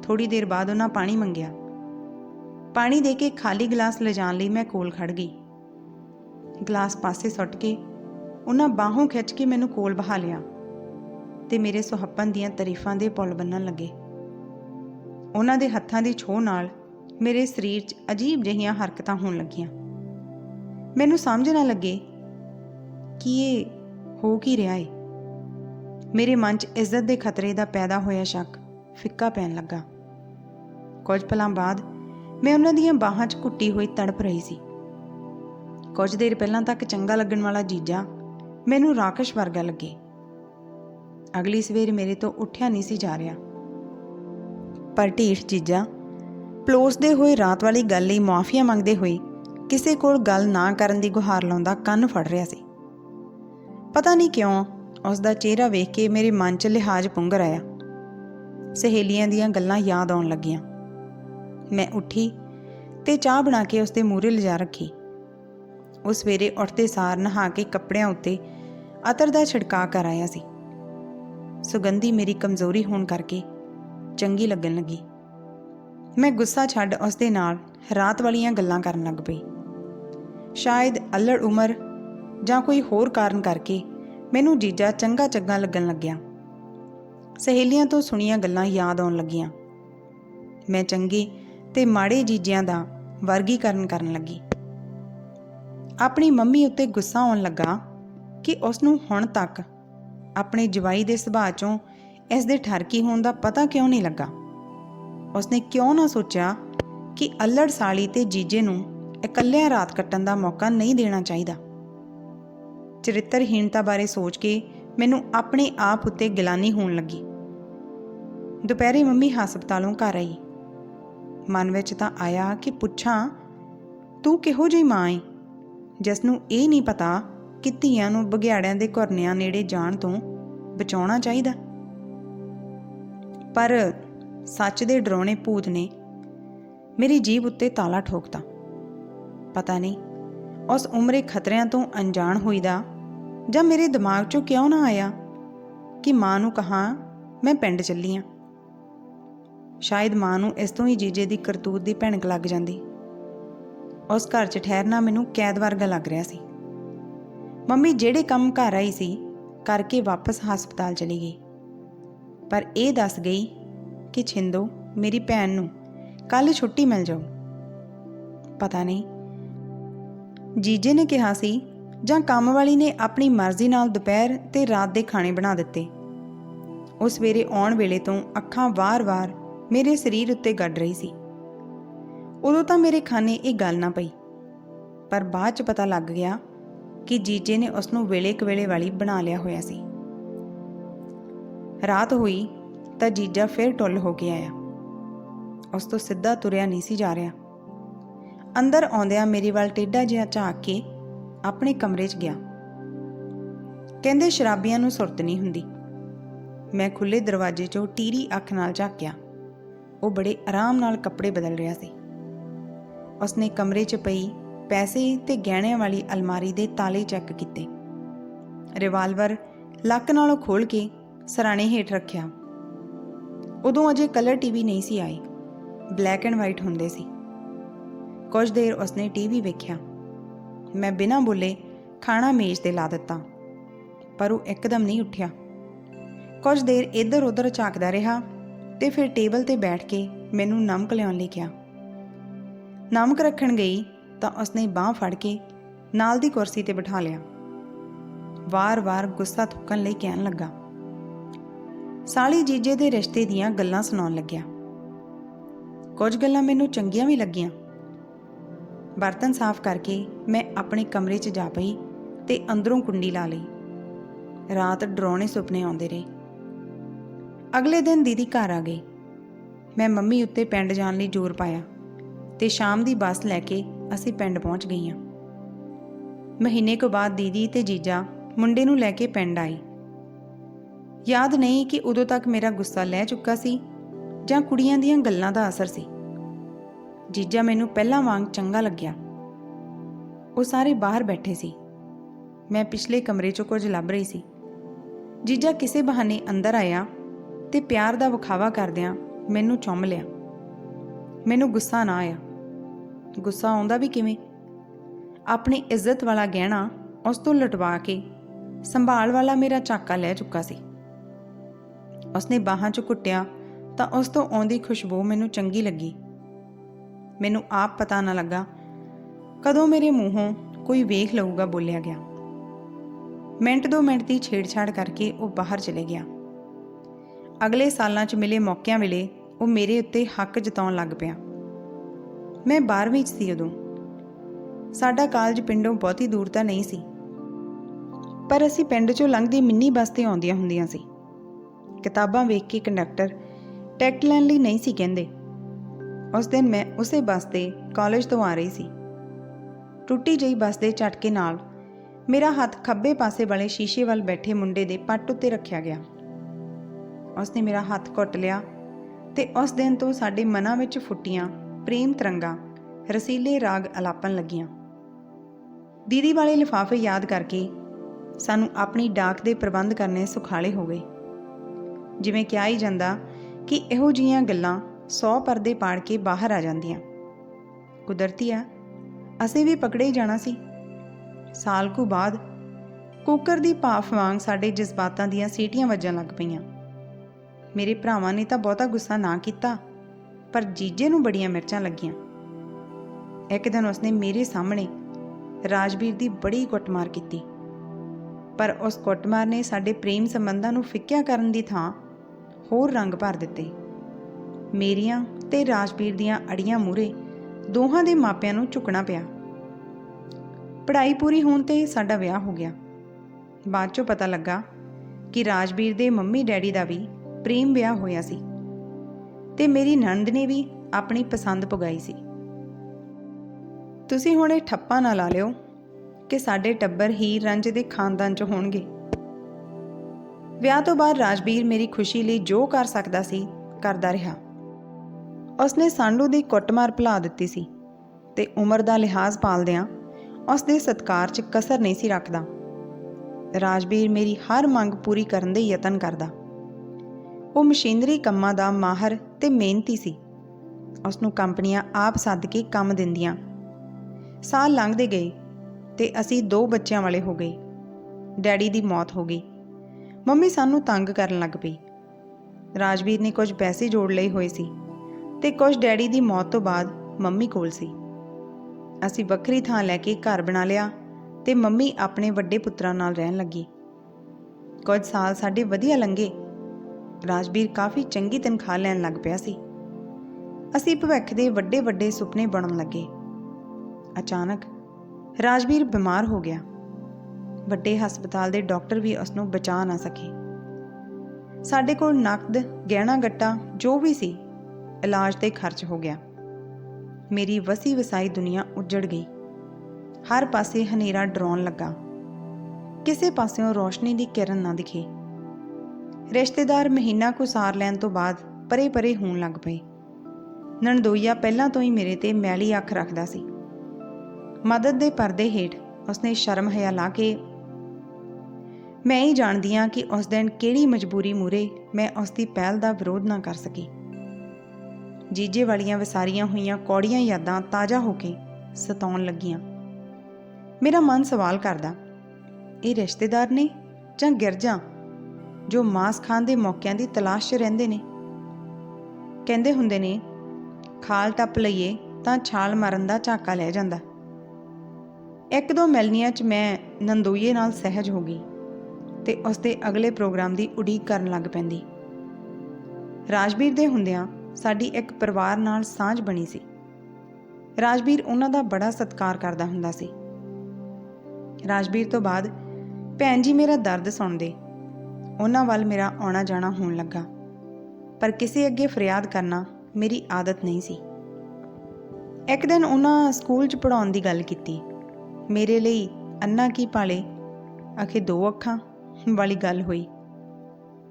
ਥੋੜੀ ਦੇਰ ਬਾਅਦ ਉਹਨਾਂ ਪਾਣੀ ਮੰਗਿਆ। ਪਾਣੀ ਦੇ ਕੇ ਖਾਲੀ ਗਲਾਸ ਲਿਜਾਣ ਲਈ ਮੈਂ ਕੋਲ ਖੜ ਗਈ। ਗਲਾਸ ਪਾਸੇ ਸੁੱਟ ਕੇ ਉਹਨਾਂ ਬਾਹੋਂ ਖਿੱਚ ਕੇ ਮੈਨੂੰ ਕੋਲ ਬਹਾ ਲਿਆ ਤੇ ਮੇਰੇ ਸੁਹੱਪਨ ਦੀਆਂ ਤਾਰੀਫਾਂ ਦੇ ਪੁੱਲ ਬੰਨਣ ਲੱਗੇ। ਉਹਨਾਂ ਦੇ ਹੱਥਾਂ ਦੀ ਛੋਹ ਨਾਲ ਮੇਰੇ ਸਰੀਰ 'ਚ ਅਜੀਬ ਜਿਹੀਆਂ ਹਰਕਤਾਂ ਹੋਣ ਲੱਗੀਆਂ। ਮੈਨੂੰ ਸਮਝ ਨਾ ਲੱਗੇ ਕਿ ਇਹ ਹੋ ਕੀ ਰਿਹਾ ਏ? ਮੇਰੇ ਮਨ 'ਚ ਇੱਜ਼ਤ ਦੇ ਖਤਰੇ ਦਾ ਪੈਦਾ ਹੋਇਆ ਸ਼ੱਕ ਫਿੱਕਾ ਪੈਣ ਲੱਗਾ। ਕੁਝ ਪਲਾਂ ਬਾਅਦ ਮੈਂ ਉਹਨਾਂ ਦੀਆਂ ਬਾਹਾਂ 'ਚ ਘੁੱਟੀ ਹੋਈ ਤੜਪ ਰਹੀ ਸੀ। ਕੁਝ ਦੇਰ ਪਹਿਲਾਂ ਤੱਕ ਚੰਗਾ ਲੱਗਣ ਵਾਲਾ ਜੀਜਾ ਮੈਨੂੰ ਰਾਕਸ਼ ਵਰਗਾ ਲੱਗੇ। ਅਗਲੀ ਸਵੇਰ ਮੇਰੇ ਤੋਂ ਉੱਠਿਆ ਨਹੀਂ ਸੀ ਜਾ ਰਿਹਾ। ਪਰ ਢੀਠ ਜੀਜਾ, ਪਲੋਸਦੇ ਹੋਏ ਰਾਤ ਵਾਲੀ ਗੱਲ ਲਈ ਮਾਫੀਆ ਮੰਗਦੇ ਹੋਏ ਕਿਸੇ ਕੋਲ ਗੱਲ ਨਾ ਕਰਨ ਦੀ ਗੁਹਾਰ ਲਾਉਂਦਾ ਕੰਨ ਫੜ ਰਿਹਾ ਸੀ। ਪਤਾ ਨਹੀਂ ਕਿਉਂ ਉਸ ਦਾ ਚਿਹਰਾ ਵੇਖ ਕੇ ਮੇਰੇ ਮਨ 'ਚ ਲਿਹਾਜ਼ ਪੁੰਗਰ ਆਇਆ। ਸਹੇਲੀਆਂ ਦੀਆਂ ਗੱਲਾਂ ਯਾਦ ਆਉਣ ਲੱਗੀਆਂ। ਮੈਂ ਉੱਠੀ ਤੇ ਚਾਹ ਬਣਾ ਕੇ ਉਸ ਦੇ ਮੂਹਰੇ ਲਿਜਾ ਰੱਖੀ। ਉਹ ਸਵੇਰੇ ਉੱਠਦੇ ਸਾਰ ਨਹਾ ਕੇ ਕੱਪੜਿਆਂ ਉੱਤੇ ਅਤਰ ਦਾ ਛਿੜਕਾ ਕਰ ਆਇਆ ਸੀ। ਸੁਗੰਧੀ ਮੇਰੀ ਕਮਜ਼ੋਰੀ ਹੋਣ ਕਰਕੇ ਚੰਗੀ ਲੱਗਣ ਲੱਗੀ। ਮੈਂ ਗੁੱਸਾ ਛੱਡ ਉਸ ਦੇ ਨਾਲ ਰਾਤ ਵਾਲੀਆਂ ਗੱਲਾਂ ਕਰਨ ਲੱਗ ਪਈ। ਸ਼ਾਇਦ ਅਲੜ ਉਮਰ ਜਾਂ ਕੋਈ ਹੋਰ ਕਾਰਨ ਕਰਕੇ ਮੈਨੂੰ ਜੀਜਾ ਚੰਗਾ ਚੰਗਾ ਲੱਗਣ ਲੱਗਿਆ। ਸਹੇਲੀਆਂ ਤੋਂ ਸੁਣੀਆਂ ਗੱਲਾਂ ਯਾਦ ਆਉਣ ਲੱਗੀਆਂ। ਮੈਂ ਚੰਗੇ ਤੇ ਮਾੜੇ ਜੀਜਿਆਂ ਦਾ ਵਰਗੀਕਰਨ ਕਰਨ ਲੱਗੀ। ਆਪਣੀ ਮੰਮੀ ਉੱਤੇ ਗੁੱਸਾ ਆਉਣ ਲੱਗਾ ਕਿ ਉਸ ਨੂੰ ਹੁਣ ਤੱਕ ਆਪਣੇ ਜਵਾਈ ਦੇ ਸੁਭਾਅ ਚੋਂ ਇਸ ਦੇ ਠਰਕੀ ਹੋਣ ਦਾ ਪਤਾ ਕਿਉਂ ਨਹੀਂ ਲੱਗਾ। ਉਸਨੇ ਕਿਉਂ ਨਾ ਸੋਚਿਆ ਕਿ ਅਲੜ ਸਾਲੀ ਤੇ ਜੀਜੇ ਨੂੰ ਇਕੱਲਿਆਂ ਰਾਤ ਕੱਟਣ ਦਾ ਮੌਕਾ ਨਹੀਂ ਦੇਣਾ ਚਾਹੀਦਾ। ਚਰਿੱਤਰਹੀਣਤਾ ਬਾਰੇ ਸੋਚ ਕੇ ਮੈਨੂੰ ਆਪਣੇ ਆਪ ਉੱਤੇ ਗਿਲਾਨੀ ਹੋਣ ਲੱਗੀ। ਦੁਪਹਿਰੇ ਮੰਮੀ ਹਸਪਤਾਲੋਂ ਘਰ ਆਈ। ਮਨ ਵਿੱਚ ਤਾਂ ਆਇਆ ਕਿ ਪੁੱਛਾਂ, ਤੂੰ ਕਿਹੋ ਜਿਹੀ ਮਾਂ ਏ? ਜਿਸ ਨੂੰ ਇਹ ਨਹੀਂ ਪਤਾ ਕਿ ਧੀਆਂ ਨੂੰ ਬਗਿਆੜਿਆਂ ਦੇ ਘੁਰਨਿਆਂ ਨੇੜੇ ਜਾਣ ਤੋਂ ਬਚਾਉਣਾ ਚਾਹੀਦਾ। ਪਰ ਸੱਚ ਦੇ ਡਰਾਉਣੇ ਭੂਤ ਨੇ। ਮੇਰੀ ਜੀਬ ਉੱਤੇ ਤਾਲਾ ਠੋਕਤਾ। ਪਤਾ ਨਹੀਂ ਉਸ ਉਮਰੇ ਖਤਰਿਆਂ ਤੋਂ ਅਣਜਾਣ ਹੋਈਦਾ, ਜਾਂ ਮੇਰੇ ਦਿਮਾਗ 'ਚੋਂ ਕਿਉਂ ਨਾ ਆਇਆ ਕਿ ਮਾਂ ਨੂੰ ਕਹਾ, ਮੈਂ ਪਿੰਡ ਚੱਲੀ ਆਂ। ਸ਼ਾਇਦ ਮਾਂ ਨੂੰ ਇਸ ਤੋਂ ਹੀ ਜੀਜੇ ਦੀ ਕਰਤੂਤ ਦੀ ਭਿਣਕ ਲੱਗ ਜਾਂਦੀ। ਉਸ ਘਰ 'ਚ ਠਹਿਰਨਾ ਮੈਨੂੰ ਕੈਦ ਵਰਗਾ ਲੱਗ ਰਿਹਾ ਸੀ। ਮੰਮੀ ਜਿਹੜੇ ਕੰਮ ਘਰ ਆਈ ਸੀ, ਕਰਕੇ ਵਾਪਸ ਹਸਪਤਾਲ ਚਲੀ ਗਈ। ਪਰ ਇਹ ਦੱਸ ਗਈ ਕਿ ਛਿੰਦੋ, ਮੇਰੀ ਭੈਣ ਨੂੰ ਕੱਲ ਛੁੱਟੀ ਮਿਲ ਜਾਊ। ਪਤਾ ਨਹੀਂ ਜੀਜੇ ਨੇ ਕਿਹਾ ਸੀ, ਜਾਂ ਕੰਮ ਵਾਲੀ ਨੇ ਆਪਣੀ ਮਰਜ਼ੀ ਨਾਲ ਦੁਪਹਿਰ ਤੇ ਰਾਤ ਦੇ ਖਾਣੇ ਬਣਾ ਦਿੱਤੇ। ਉਸ ਸਵੇਰੇ ਆਉਣ ਵੇਲੇ ਤੋਂ ਅੱਖਾਂ ਵਾਰ-ਵਾਰ ਮੇਰੇ ਸਰੀਰ ਉੱਤੇ ਗੱਡ ਰਹੀ ਸੀ। ਉਦੋਂ ਤਾਂ ਮੇਰੇ ਖਾਨੇ ਇਹ ਗੱਲ ਨਾ ਪਈ। ਪਰ ਬਾਅਦ ਚ ਪਤਾ ਲੱਗ ਗਿਆ ਕਿ ਜੀਜੇ ਨੇ ਉਸ ਨੂੰ ਵੇਲੇ ਕਵੇਲੇ ਵਾਲੀ ਬਣਾ ਲਿਆ ਹੋਇਆ ਸੀ। ਰਾਤ ਹੋਈ ਤਾਂ ਜੀਜਾ ਫਿਰ ਟੁੱਲ ਹੋ ਕੇ ਆਇਆ। ਉਸ ਤੋਂ ਸਿੱਧਾ ਤੁਰਿਆ ਨਹੀਂ ਸੀ ਜਾ ਰਿਹਾ। ਅੰਦਰ ਆਉਂਦਿਆਂ ਮੇਰੀ ਵੱਲ ਟੇਢਾ ਜਿਹਾ ਝਾਕ ਕੇ ਆਪਣੇ ਕਮਰੇ 'ਚ ਗਿਆ। ਕਹਿੰਦੇ ਸ਼ਰਾਬੀਆਂ ਨੂੰ ਸੁਰਤ ਨਹੀਂ ਹੁੰਦੀ। ਮੈਂ ਖੁੱਲੇ ਦਰਵਾਜ਼ੇ 'ਚੋਂ ਟੀਰੀ ਅੱਖ ਨਾਲ ਝਾਕਿਆ। ਉਹ ਬੜੇ ਆਰਾਮ ਨਾਲ ਕੱਪੜੇ ਬਦਲ ਰਿਹਾ ਸੀ। ਉਸਨੇ ਕਮਰੇ 'ਚ ਪਈ ਪੈਸੇ ਤੇ ਗਹਿਣਿਆਂ ਵਾਲੀ ਅਲਮਾਰੀ ਦੇ ਤਾਲੇ ਚੈੱਕ ਕੀਤੇ। ਰਿਵਾਲਵਰ ਲੱਕ ਨਾਲੋਂ ਖੋਲ ਕੇ ਸਰਾਣੇ ਹੇਠ ਰੱਖਿਆ। ਉਦੋਂ ਅਜੇ ਕਲਰ ਟੀਵੀ ਨਹੀਂ ਸੀ ਆਏ ਬਲੈਕ ਐਂਡ ਵਾਈਟ ਹੁੰਦੇ ਸੀ। ਕੁਝ ਦੇਰ ਉਸਨੇ ਟੀਵੀ ਵੇਖਿਆ। ਮੈਂ ਬਿਨਾਂ ਬੋਲੇ ਖਾਣਾ ਮੇਜ਼ ਤੇ ਲਾ ਦਿੱਤਾ, ਪਰ ਉਹ ਇੱਕਦਮ ਨਹੀਂ ਉੱਠਿਆ। ਕੁਝ ਦੇਰ ਇੱਧਰ ਉੱਧਰ ਝਾਕਦਾ ਰਿਹਾ ਤੇ ਫਿਰ ਟੇਬਲ ਤੇ ਬੈਠ ਕੇ ਮੈਨੂੰ ਨਮਕ ਲਿਆਉਣ ਲਈ ਕਿਹਾ। ਨਮਕ ਰੱਖਣ ਗਈ ਤਾਂ ਉਸਨੇ ਬਾਹ ਫੜ ਕੇ ਨਾਲ ਦੀ ਕੁਰਸੀ ਤੇ ਬਿਠਾ ਲਿਆ। ਵਾਰ-ਵਾਰ ਗੁੱਸਾ ਥੁੱਕਣ ਲਈ ਕਹਿਣ ਲੱਗਾ। ਸਾਲੀ ਜੀਜੇ ਦੇ ਰਿਸ਼ਤੇ ਦੀਆਂ ਗੱਲਾਂ ਸੁਣਾਉਣ ਲੱਗਿਆ। ਕੁਝ ਗੱਲਾਂ ਮੈਨੂੰ ਚੰਗੀਆਂ ਵੀ ਲੱਗੀਆਂ। ਬਰਤਨ ਸਾਫ਼ ਕਰਕੇ ਮੈਂ ਆਪਣੇ ਕਮਰੇ 'ਚ ਜਾ ਪਈ ਤੇ ਅੰਦਰੋਂ ਕੁੰਡੀ ਲਾ ਲਈ। ਰਾਤ ਡਰਾਉਣੇ ਸੁਪਨੇ ਆਉਂਦੇ ਰਹੇ। ਅਗਲੇ ਦਿਨ ਦੀਦੀ ਘਰ ਆ ਗਈ ਮੈਂ ਮੰਮੀ ਉੱਤੇ ਪਿੰਡ ਜਾਣ ਲਈ ਜ਼ੋਰ ਪਾਇਆ ਤੇ ਸ਼ਾਮ ਦੀ ਬੱਸ ਲੈ ਕੇ ਅਸੀਂ ਪਿੰਡ ਪਹੁੰਚ ਗਈਆਂ। ਮਹੀਨੇ ਕੁ ਬਾਅਦ ਦੀਦੀ ਤੇ ਜੀਜਾ ਮੁੰਡੇ ਨੂੰ ਲੈ ਕੇ ਪਿੰਡ ਆਏ। ਯਾਦ ਨਹੀਂ ਕਿ ਉਦੋਂ ਤੱਕ ਮੇਰਾ ਗੁੱਸਾ ਲੈ ਚੁੱਕਾ ਸੀ ਜਾਂ ਕੁੜੀਆਂ ਦੀਆਂ ਗੱਲਾਂ ਦਾ ਅਸਰ ਸੀ। ਜੀਜਾ ਮੈਨੂੰ ਪਹਿਲਾਂ ਵਾਂਗ ਚੰਗਾ ਲੱਗਿਆ। ਉਹ ਸਾਰੇ ਬਾਹਰ ਬੈਠੇ ਸੀ। ਮੈਂ ਪਿਛਲੇ ਕਮਰੇ 'ਚੋਂ ਕੁਝ ਲੱਭ ਰਹੀ ਸੀ। ਜੀਜਾ ਕਿਸੇ ਬਹਾਨੇ ਅੰਦਰ ਆਇਆ ਤੇ ਪਿਆਰ ਦਾ ਵਿਖਾਵਾ ਕਰਦਿਆਂ ਮੈਨੂੰ ਚੁੰਮ ਲਿਆ। ਮੈਨੂੰ ਗੁੱਸਾ ਨਾ ਆਇਆ। ਗੁੱਸਾ ਆਉਂਦਾ ਵੀ ਕਿਵੇਂ? ਆਪਣੀ ਇੱਜ਼ਤ ਵਾਲਾ ਗਹਿਣਾ ਉਸ ਤੋਂ ਲਟਵਾ ਕੇ ਸੰਭਾਲ ਵਾਲਾ ਮੇਰਾ ਚਾਕਾ ਲੈ ਚੁੱਕਾ ਸੀ। ਉਸਨੇ ਬਾਹਾਂ 'ਚ ਘੁੱਟਿਆ ਤਾਂ ਉਸ ਤੋਂ ਆਉਂਦੀ ਖੁਸ਼ਬੂ ਮੈਨੂੰ ਚੰਗੀ ਲੱਗੀ। ਮੈਨੂੰ ਆਪ ਪਤਾ ਨਾ ਲੱਗਾ ਕਦੋਂ ਮੇਰੇ ਮੂੰਹੋਂ ਕੋਈ ਵੇਖ ਲਊਗਾ ਬੋਲਿਆ ਗਿਆ। ਮਿੰਟ ਦੋ ਮਿੰਟ ਦੀ ਛੇੜਛਾੜ ਕਰਕੇ ਉਹ ਬਾਹਰ ਚਲੇ ਗਿਆ। ਅਗਲੇ ਸਾਲਾਂ 'ਚ ਮਿਲੇ ਮੌਕਿਆਂ ਵੇਲੇ ਉਹ ਮੇਰੇ ਉੱਤੇ ਹੱਕ ਜਤਾਉਣ ਲੱਗ ਪਿਆ। ਮੈਂ 12ਵੀਂ 'ਚ ਸੀ ਉਦੋਂ। ਸਾਡਾ ਕਾਲਜ ਪਿੰਡੋਂ ਬਹੁਤੀ ਦੂਰ ਤਾਂ ਨਹੀਂ ਸੀ। ਪਰ ਅਸੀਂ ਪਿੰਡ 'ਚੋਂ ਲੰਘਦੀ ਮਿੰਨੀ ਬੱਸ ਤੇ ਆਉਂਦੀਆਂ ਹੁੰਦੀਆਂ ਸੀ। ਕਿਤਾਬਾਂ ਵੇਖ ਕੇ ਕੰਡਕਟਰ ਟੈਕਟ ਲੈਣ ਲਈ ਨਹੀਂ ਸੀ ਕਹਿੰਦੇ। ਉਸ ਦਿਨ ਮੈਂ ਉਸੇ ਬੱਸ ਤੇ ਕਾਲਜ ਤੋਂ ਆ ਰਹੀ ਸੀ। ਟੁੱਟੀ ਜਿਹੀ ਬੱਸ ਦੇ ਝਟਕੇ ਨਾਲ ਮੇਰਾ ਹੱਥ ਖੱਬੇ ਪਾਸੇ ਵਾਲੇ ਸ਼ੀਸ਼ੇ ਵੱਲ ਬੈਠੇ ਮੁੰਡੇ ਦੇ ਪੱਟ ਉੱਤੇ ਰੱਖਿਆ ਗਿਆ। ਉਸਨੇ ਮੇਰਾ ਹੱਥ ਘੁੱਟ ਲਿਆ ਤੇ ਉਸ ਦਿਨ ਤੋਂ ਸਾਡੇ ਮਨਾਂ ਵਿੱਚ ਫੁੱਟੀਆਂ ਪ੍ਰੇਮ ਤਰੰਗਾਂ, ਰਸੀਲੇ ਰਾਗ ਅਲਾਪਨ ਲੱਗੀਆਂ। ਦੀਦੀ ਵਾਲੇ ਲਿਫਾਫੇ ਯਾਦ ਕਰਕੇ ਸਾਨੂੰ ਆਪਣੀ ਡਾਕ ਦੇ ਪ੍ਰਬੰਧ ਕਰਨੇ ਸੁਖਾਲੇ ਹੋ ਗਏ। ਜਿਵੇਂ ਕਿਹਾ ਹੀ ਜਾਂਦਾ ਕਿ ਇਹੋ ਜੀਆਂ ਗੱਲਾਂ 100 ਪਰਦੇ ਪਾੜ ਕੇ ਬਾਹਰ ਆ ਜਾਂਦੀਆਂ। ਕੁਦਰਤੀ ਆ, ਅਸੀਂ ਵੀ ਪਕੜੇ ਜਾਣਾ ਸੀ। ਸਾਲ ਕੁ ਬਾਅਦ ਕੁੱਕਰ ਦੀ ਭਾਫ ਵਾਂਗ ਸਾਡੇ ਜਜ਼ਬਾਤਾਂ ਦੀਆਂ ਸੀਟੀਆਂ ਵੱਜਣ ਲੱਗ ਪਈਆਂ। ਮੇਰੇ ਭਰਾਵਾਂ ਨੇ ਤਾਂ ਬਹੁਤਾ ਗੁੱਸਾ ਨਾ ਕੀਤਾ, ਪਰ ਜੀਜੇ ਨੂੰ ਬੜੀਆਂ ਮਿਰਚਾਂ ਲੱਗੀਆਂ। ਇੱਕ ਦਿਨ ਉਸਨੇ ਮੇਰੇ ਸਾਹਮਣੇ ਰਾਜਵੀਰ ਦੀ ਬੜੀ ਕੁੱਟਮਾਰ ਕੀਤੀ। ਪਰ ਉਸ ਕੁੱਟਮਾਰ ਨੇ ਸਾਡੇ ਪ੍ਰੇਮ ਸੰਬੰਧਾਂ ਨੂੰ ਫਿੱਕਿਆ ਕਰਨ ਦੀ ਥਾਂ ਹੋਰ ਰੰਗ ਭਰ ਦਿੱਤੇ। ਮੇਰੀਆਂ ਤੇ ਰਾਜਵੀਰ ਦੀਆਂ ਅੜੀਆਂ ਮੂਰੇ ਦੋਹਾਂ ਦੇ ਮਾਪਿਆਂ ਨੂੰ ਝੁਕਣਾ ਪਿਆ। ਪੜ੍ਹਾਈ ਪੂਰੀ ਹੋਣ ਤੇ ਸਾਡਾ ਵਿਆਹ ਹੋ ਗਿਆ। ਬਾਅਦ ਚੋਂ ਪਤਾ ਲੱਗਾ ਕਿ ਰਾਜਵੀਰ ਦੇ ਮੰਮੀ ਡੈਡੀ ਦਾ ਵੀ ਪ੍ਰੇਮ ਵਿਆਹ ਹੋਇਆ ਸੀ ਤੇ ਮੇਰੀ ਨੰਦ ਨੇ ਵੀ ਆਪਣੀ ਪਸੰਦ ਪੁਗਾਈ ਸੀ। ਤੁਸੀਂ ਹੁਣ ਇਹ ਠੱਪਾ ਨਾ ਲਾ ਲਿਓ ਕਿ ਸਾਡੇ ਟੱਬਰ ਹੀ ਰੰਜ ਦੇ ਖਾਨਦਾਨ ਚ ਹੋਣਗੇ। ਵਿਆਹ ਤੋਂ ਬਾਅਦ ਰਾਜਵੀਰ ਮੇਰੀ ਖੁਸ਼ੀ ਲਈ ਜੋ ਕਰ ਸਕਦਾ ਸੀ ਕਰਦਾ ਰਿਹਾ। ਉਸਨੇ ਸਾਂਡੂ ਦੀ ਕੁੱਟਮਾਰ ਭੁਲਾ ਦਿੱਤੀ ਸੀ ਤੇ ਉਮਰ ਦਾ ਲਿਹਾਜ਼ ਪਾਲਦਿਆਂ ਉਸ ਦੇ ਸਤਕਾਰ 'ਚ ਕਸਰ ਨਹੀਂ ਸੀ ਰੱਖਦਾ। ਰਾਜਵੀਰ ਮੇਰੀ ਹਰ ਮੰਗ ਪੂਰੀ ਕਰਨ ਦੇ ਯਤਨ ਕਰਦਾ। ਉਹ ਮਸ਼ੀਨਰੀ ਕੰਮਾਂ ਦਾ ਮਾਹਰ ਤੇ ਮਿਹਨਤੀ ਸੀ। ਉਸ ਨੂੰ ਕੰਪਨੀਆਂ ਆਪ ਸੱਦ ਕੇ ਕੰਮ ਦਿੰਦੀਆਂ। ਸਾਲ ਲੰਘਦੇ ਗਏ ਤੇ ਅਸੀਂ ਦੋ ਬੱਚਿਆਂ ਵਾਲੇ ਹੋ ਗਏ। ਡੈਡੀ ਦੀ ਮੌਤ ਹੋ ਗਈ। ਮੰਮੀ ਸਾਨੂੰ ਤੰਗ ਕਰਨ ਲੱਗ ਪਈ। ਰਾਜਵੀਰ ਨੇ ਕੁਝ ਪੈਸੇ ਜੋੜ ਲਏ ਹੋਏ ਸੀ। ਤੇ ਕੁਝ ਡੈਡੀ ਦੀ ਮੌਤ ਤੋਂ ਬਾਅਦ ਮੰਮੀ ਕੋਲ ਸੀ। ਅਸੀਂ ਵੱਖਰੀ ਥਾਂ ਲੈ ਕੇ ਘਰ ਬਣਾ ਲਿਆ ਤੇ ਮੰਮੀ ਆਪਣੇ ਵੱਡੇ ਪੁੱਤਰਾਂ ਨਾਲ ਰਹਿਣ ਲੱਗੀ। ਕੁਝ ਸਾਲ ਸਾਡੇ ਵਧੀਆ ਲੰਘੇ। ਰਾਜਵੀਰ ਕਾਫੀ ਚੰਗੀ ਤਨਖਾਹ ਲੈਣ ਲੱਗ ਪਿਆ ਸੀ। ਅਸੀਂ ਭਵਿੱਖ ਦੇ ਵੱਡੇ ਵੱਡੇ ਸੁਪਨੇ ਬਣਨ ਲੱਗੇ। ਅਚਾਨਕ ਰਾਜਵੀਰ ਬਿਮਾਰ ਹੋ ਗਿਆ। ਵੱਡੇ ਹਸਪਤਾਲ ਦੇ ਡਾਕਟਰ ਵੀ ਉਸ ਨੂੰ ਬਚਾ ਨਾ ਸਕੇ। ਸਾਡੇ ਕੋਲ ਨਕਦ, ਗਹਿਣਾ ਗੱਟਾ ਜੋ ਵੀ ਸੀ ਇਲਾਜ ਤੇ ਖਰਚ ਹੋ ਗਿਆ। ਮੇਰੀ ਵਸੀ ਵਸਾਈ ਦੁਨੀਆ ਉੱਜੜ ਗਈ। ਹਰ ਪਾਸੇ ਹਨੇਰਾ ਡਰਾਉਣ ਲੱਗਾ। ਕਿਸੇ ਪਾਸਿਓਂ ਰੋਸ਼ਨੀ ਦੀ ਕਿਰਨ ਨਾ ਦਿਖੇ। ਰਿਸ਼ਤੇਦਾਰ ਮਹੀਨਾ ਕੁ ਸਾਰ ਲੈਣ ਤੋਂ ਬਾਅਦ ਪਰੇ ਪਰੇ ਹੋਣ ਲੱਗ ਪਏ। ਨਣਦੋਈਆ ਪਹਿਲਾਂ ਤੋਂ ਹੀ ਮੇਰੇ ਤੇ ਮੈਲੀ ਅੱਖ ਰੱਖਦਾ ਸੀ। ਮਦਦ ਦੇ ਪਰਦੇ ਹੇਠ ਉਸਨੇ ਸ਼ਰਮ ਹਿਆ ਲਾ ਕੇ, ਮੈਂ ਹੀ ਜਾਣਦੀ ਹਾਂ ਕਿ ਉਸ ਦਿਨ ਕਿਹੜੀ ਮਜਬੂਰੀ ਮੂਰੇ ਮੈਂ ਉਸ ਦੀ ਪਹਿਲ ਦਾ ਵਿਰੋਧ ਨਾ ਕਰ ਸਕੀ। ਜੀਜੇ ਵਾਲੀਆਂ ਵਿਸਾਰੀਆਂ ਹੋਈਆਂ ਕੌੜੀਆਂ ਯਾਦਾਂ ਤਾਜ਼ਾ ਹੋ ਕੇ ਸਤਾਉਣ ਲੱਗੀਆਂ। ਮੇਰਾ ਮਨ ਸਵਾਲ ਕਰਦਾ, ਇਹ ਰਿਸ਼ਤੇਦਾਰ ਨੇ ਜਾਂ ਗਿਰਜਾਂ ਜੋ ਮਾਸ ਖਾਣ ਦੇ ਮੌਕਿਆਂ ਦੀ ਤਲਾਸ਼ 'ਚ ਰਹਿੰਦੇ ਨੇ? ਕਹਿੰਦੇ ਹੁੰਦੇ ਨੇ, ਖਾਲ ਟੱਪ ਲਈਏ ਤਾਂ ਛਾਲ ਮਾਰਨ ਦਾ ਝਾਕਾ ਲੈ ਜਾਂਦਾ। ਇੱਕ ਦੋ ਮਿਲਨੀਆਂ 'ਚ ਮੈਂ ਨੰਦੋਈਏ ਨਾਲ ਸਹਿਜ ਹੋ ਗਈ ਤੇ ਉਸ ਦੇ ਅਗਲੇ ਪ੍ਰੋਗਰਾਮ ਦੀ ਉਡੀਕ ਕਰਨ ਲੱਗ ਪੈਂਦੀ। ਰਾਜਵੀਰ ਦੇ ਹੁੰਦਿਆਂ ਸਾਡੀ ਇੱਕ ਪਰਿਵਾਰ ਨਾਲ ਸਾਂਝ ਬਣੀ ਸੀ। ਰਾਜਵੀਰ ਉਹਨਾਂ ਦਾ ਬੜਾ ਸਤਿਕਾਰ ਕਰਦਾ ਹੁੰਦਾ ਸੀ। ਰਾਜਵੀਰ ਤੋਂ ਬਾਅਦ, ਭੈਣ ਜੀ, ਮੇਰਾ ਦਰਦ ਸੁਣਦੇ। ਉਹਨਾਂ ਵੱਲ ਮੇਰਾ ਆਉਣਾ ਜਾਣਾ ਹੋਣ ਲੱਗਾ। ਪਰ ਕਿਸੇ ਅੱਗੇ ਫਰਿਆਦ ਕਰਨਾ ਮੇਰੀ ਆਦਤ ਨਹੀਂ ਸੀ। ਇੱਕ ਦਿਨ ਉਹਨਾਂ ਸਕੂਲ 'ਚ ਪੜਾਉਣ ਦੀ ਗੱਲ ਕੀਤੀ। ਮੇਰੇ ਲਈ ਅੰਨਾ ਕੀ ਪਾਲੇ? ਆਖੇ ਦੋ ਅੱਖਾਂ ਵਾਲੀ ਗੱਲ ਹੋਈ।